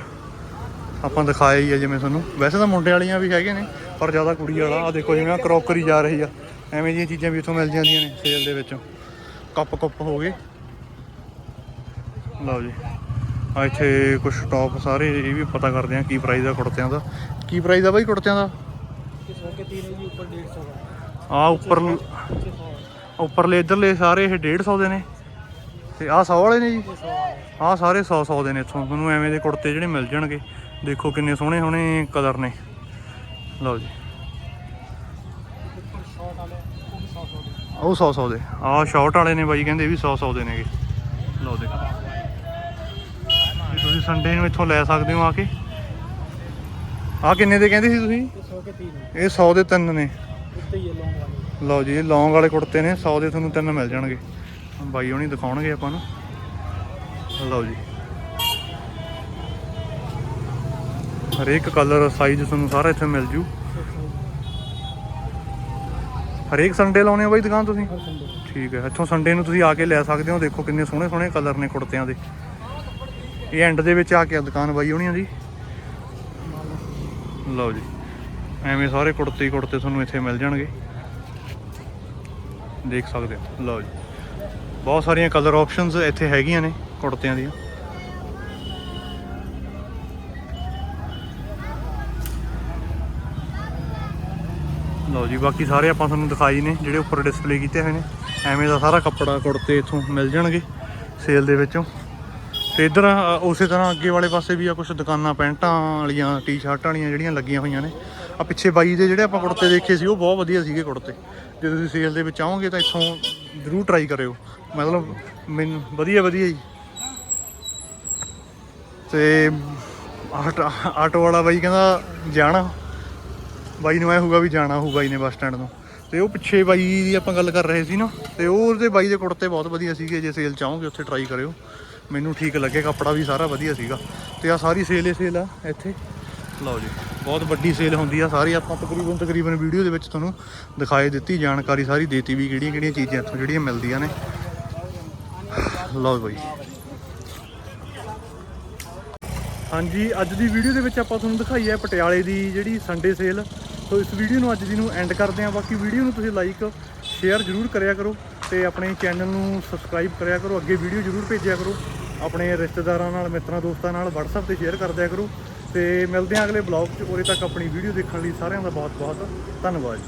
ਆਪਾਂ ਦਿਖਾਇਆ ਹੀ ਆ ਜਿਵੇਂ ਤੁਹਾਨੂੰ। ਵੈਸੇ ਤਾਂ ਮੁੰਡੇ ਵਾਲੀਆਂ ਵੀ ਹੈਗੇ ਨੇ ਪਰ ਜ਼ਿਆਦਾ ਕੁੜੀ ਵਾਲਾ। ਆ ਦੇਖੋ ਜਿਵੇਂ ਕਰੋਕਰੀ ਜਾ ਰਹੀ ਆ। ਐਵੇਂ ਦੀਆਂ ਚੀਜ਼ਾਂ ਵੀ ਇੱਥੋਂ ਮਿਲ ਜਾਂਦੀਆਂ ਨੇ ਸੇਲ ਦੇ ਵਿੱਚ। ਕੱਪ ਕੱਪ ਹੋ ਗਏ। ਲਓ ਜੀ। ਆ ਇੱਥੇ ਕੁਝ ਟੌਪ ਸਾਰੇ ਇਹ ਵੀ ਪਤਾ ਕਰਦੇ ਆ ਕੀ ਪ੍ਰਾਈਸ ਆ ਕੁੜਤਿਆਂ ਦਾ। ਕੀ ਪ੍ਰਾਈਸ ਆ ਬਾਈ ਕੁੜਤਿਆਂ ਦਾ? ਇਸ ਉੱਪਰ ਆ ਉੱਪਰ ਉੱਪਰਲੇ, ਇਧਰਲੇ ਸਾਰੇ ਇਹ 150 ਦੇ ਨੇ। ਤੇ ਆ 100 ਵਾਲੇ ਨੇ ਜੀ? ਆ ਸਾਰੇ 100 100 ਦੇ ਨੇ ਇਥੋਂ। ਤੁਹਾਨੂੰ ਐਵੇਂ ਦੇ ਕੁੜਤੇ ਜਿਹੜੇ ਮਿਲ ਜਾਣਗੇ। ਦੇਖੋ ਕਿੰਨੇ ਸੋਹਣੇ ਹੋਣੇ ਕਲਰ ਨੇ। ਲਓ ਜੀ। ਉਹ 100 100 ਦੇ। ਆ ਸ਼ਾਰਟ ਵਾਲੇ ਨੇ ਬਾਈ, ਕਹਿੰਦੇ ਇਹ ਵੀ 100 100 ਦੇ ਨੇਗੇ। ਲਓ ਦੇਖੋ। ਤੁਸੀਂ ਸੰਡੇ ਨੂੰ ਇੱਥੋਂ ਲੈ ਸਕਦੇ ਹੋ ਆ ਕੇ। ਆ ਕਿੰਨੇ ਦੇ ਕਹਿੰਦੇ ਸੀ ਤੁਸੀਂ? 100 ਕੇ 3 ਇਹ 100 ਦੇ 3 ਨੇ। ਉੱਤੇ ਹੀ ਲੌਂਗ ਵਾਲੇ। ਲਓ ਜੀ ਲੌਂਗ ਵਾਲੇ ਕੁੜਤੇ ਨੇ 100 ਦੇ ਤੁਹਾਨੂੰ 3 ਮਿਲ ਜਾਣਗੇ। ਬਾਈ ਹੋਣੀ ਦਿਖਾਉਣਗੇ ਆਪਾਂ ਨੂੰ। ਲਓ ਜੀ। ਹਰੇਕ ਕਲਰ ਸਾਈਜ਼ ਤੁਹਾਨੂੰ ਸਾਰਾ ਇੱਥੇ ਮਿਲ ਜੂ। ਹਰੇਕ ਸੰਡੇ ਲਾਉਨੇ ਬਾਈ ਦੁਕਾਨ ਤੁਸੀਂ? ਠੀਕ ਹੈ ਇੱਥੋਂ ਸੰਡੇ ਨੂੰ ਤੁਸੀਂ ਆ ਕੇ ਲੈ ਸਕਦੇ ਹੋ। ਦੇਖੋ ਕਿੰਨੇ ਸੋਹਣੇ ਸੋਹਣੇ ਕਲਰ ਨੇ ਕੁੜਤਿਆਂ ਦੇ। ਇਹ ਐਂਡ ਦੇ ਵਿੱਚ ਆ ਕੇ ਦੁਕਾਨ ਬਾਈ ਹੋਣੀ ਆ ਜੀ। ਲਓ ਜੀ, ਐਵੇਂ ਸਾਰੇ ਕੁੜਤੇ ਕੁੜਤੇ ਤੁਹਾਨੂੰ ਇੱਥੇ ਮਿਲ ਜਾਣਗੇ। ਦੇਖ ਸਕਦੇ ਹੋ, ਲਓ ਜੀ। ਬਹੁਤ ਸਾਰੀਆਂ ਕਲਰ ਆਪਸ਼ਨਸ ਇੱਥੇ ਹੈਗੀਆਂ ਨੇ ਕੁੜਤਿਆਂ ਦੀਆਂ। ਲਓ ਜੀ, ਬਾਕੀ ਸਾਰੇ ਆਪਾਂ ਤੁਹਾਨੂੰ ਦਿਖਾਈ ਨੇ, ਜਿਹੜੇ ਉੱਪਰ ਡਿਸਪਲੇ ਕੀਤੇ ਹੋਏ ਨੇ। ਐਵੇਂ ਦਾ ਸਾਰਾ ਕੱਪੜਾ ਕੁੜਤੇ ਇੱਥੋਂ ਮਿਲ ਜਾਣਗੇ ਸੇਲ ਦੇ ਵਿੱਚੋਂ। ਤੇ ਇਧਰ ਉਸੇ ਤਰ੍ਹਾਂ ਅੱਗੇ ਵਾਲੇ ਪਾਸੇ ਵੀ ਆ ਕੁਝ ਦੁਕਾਨਾਂ, ਪੈਂਟਾਂ ਵਾਲੀਆਂ, ਟੀ-ਸ਼ਰਟਾਂ ਵਾਲੀਆਂ ਜਿਹੜੀਆਂ ਲੱਗੀਆਂ ਹੋਈਆਂ ਨੇ। ਆ ਪਿੱਛੇ ਬਾਈ ਦੇ ਜਿਹੜੇ ਆਪਾਂ ਕੁੜਤੇ ਦੇਖੇ ਸੀ, ਉਹ ਬਹੁਤ ਵਧੀਆ ਸੀਗੇ ਕੁੜਤੇ। ਜੇ ਤੁਸੀਂ ਸੇਲ ਦੇ ਵਿੱਚ ਆਓਗੇ ਤਾਂ ਇੱਥੋਂ ਜ਼ਰੂਰ ਟਰਾਈ ਕਰਿਓ। ਮਤਲਬ ਮੈਨੂੰ ਵਧੀਆ ਵਧੀਆ ਜੀ। ਤੇ ਆਟ- ਆਟੋ ਵਾਲਾ ਬਾਈ ਕਹਿੰਦਾ ਜਾਣਾ। ਬਾਈ ਨੂੰ ਐ ਹੋਊਗਾ ਵੀ ਜਾਣਾ ਹੋਊ ਬਾਈ ਨੇ ਬੱਸ ਸਟੈਂਡ ਤੋਂ। ਤੇ ਉਹ ਪਿੱਛੇ ਬਾਈ ਦੀ ਆਪਾਂ ਗੱਲ ਕਰ ਰਹੇ ਸੀ ਨਾ, ਤੇ ਉਹ ਉਹਦੇ ਬਾਈ ਦੇ ਕੁੜਤੇ ਬਹੁਤ ਵਧੀਆ ਸੀਗੇ। ਜੇ ਸੇਲ ਚਾਹੋਗੇ ਉੱਥੇ ਟਰਾਈ ਕਰਿਓ। ਮੈਨੂੰ ਠੀਕ ਲੱਗੇ, ਕੱਪੜਾ ਵੀ ਸਾਰਾ ਵਧੀਆ ਸੀਗਾ। ਤੇ ਆ ਸਾਰੀ ਸੇਲ ਹੀ ਸੇਲ ਆ ਇੱਥੇ। ਲਓ ਜੀ, ਬਹੁਤ ਵੱਡੀ ਸੇਲ ਹੁੰਦੀ ਆ ਸਾਰੀ। ਆਪਾਂ ਤਕਰੀਬਨ ਤਕਰੀਬਨ ਵੀਡੀਓ ਦੇ ਵਿੱਚ ਤੁਹਾਨੂੰ ਦਿਖਾਈ ਦਿੱਤੀ, ਜਾਣਕਾਰੀ ਸਾਰੀ ਦੇਤੀ ਵੀ ਕਿਹੜੀਆਂ ਕਿਹੜੀਆਂ ਚੀਜ਼ਾਂ ਇੱਥੋਂ ਜਿਹੜੀਆਂ ਮਿਲਦੀਆਂ ਨੇ। ਲਓ ਬਾਈ। ਹਾਂਜੀ, ਅੱਜ ਦੀ ਵੀਡੀਓ ਦੇ ਵਿੱਚ ਆਪਾਂ ਤੁਹਾਨੂੰ ਦਿਖਾਈ ਹੈ ਪਟਿਆਲੇ ਦੀ ਜਿਹੜੀ ਸੰਡੇ ਸੇਲ ਸੋ ਇਸ ਵੀਡੀਓ ਨੂੰ ਅੱਜ ਦੀ ਨੂੰ ਐਂਡ ਕਰਦੇ ਹਾਂ ਬਾਕੀ ਵੀਡੀਓ ਨੂੰ ਤੁਸੀਂ ਲਾਈਕ ਸ਼ੇਅਰ ਜ਼ਰੂਰ ਕਰਿਆ ਕਰੋ। ਤੇ ਆਪਣੇ ਚੈਨਲ ਨੂੰ ਸਬਸਕ੍ਰਾਈਬ ਕਰਿਆ ਕਰੋ, ਅੱਗੇ ਵੀਡੀਓ ਜ਼ਰੂਰ ਭੇਜਿਆ ਕਰੋ। ਆਪਣੇ ਰਿਸ਼ਤੇਦਾਰਾਂ ਨਾਲ, ਮਿੱਤਰਾਂ, ਦੋਸਤਾਂ ਨਾਲ WhatsApp ਤੇ ਸ਼ੇਅਰ ਕਰ ਦਿਆ ਕਰੋ। ਤੇ ਮਿਲਦੇ ਹਾਂ ਅਗਲੇ ਬਲੌਗ 'ਚ। ਉਰੇ ਤੱਕ ਆਪਣੀ ਵੀਡੀਓ ਦੇਖਣ ਲਈ ਸਾਰਿਆਂ ਦਾ ਬਹੁਤ ਬਹੁਤ ਧੰਨਵਾਦ।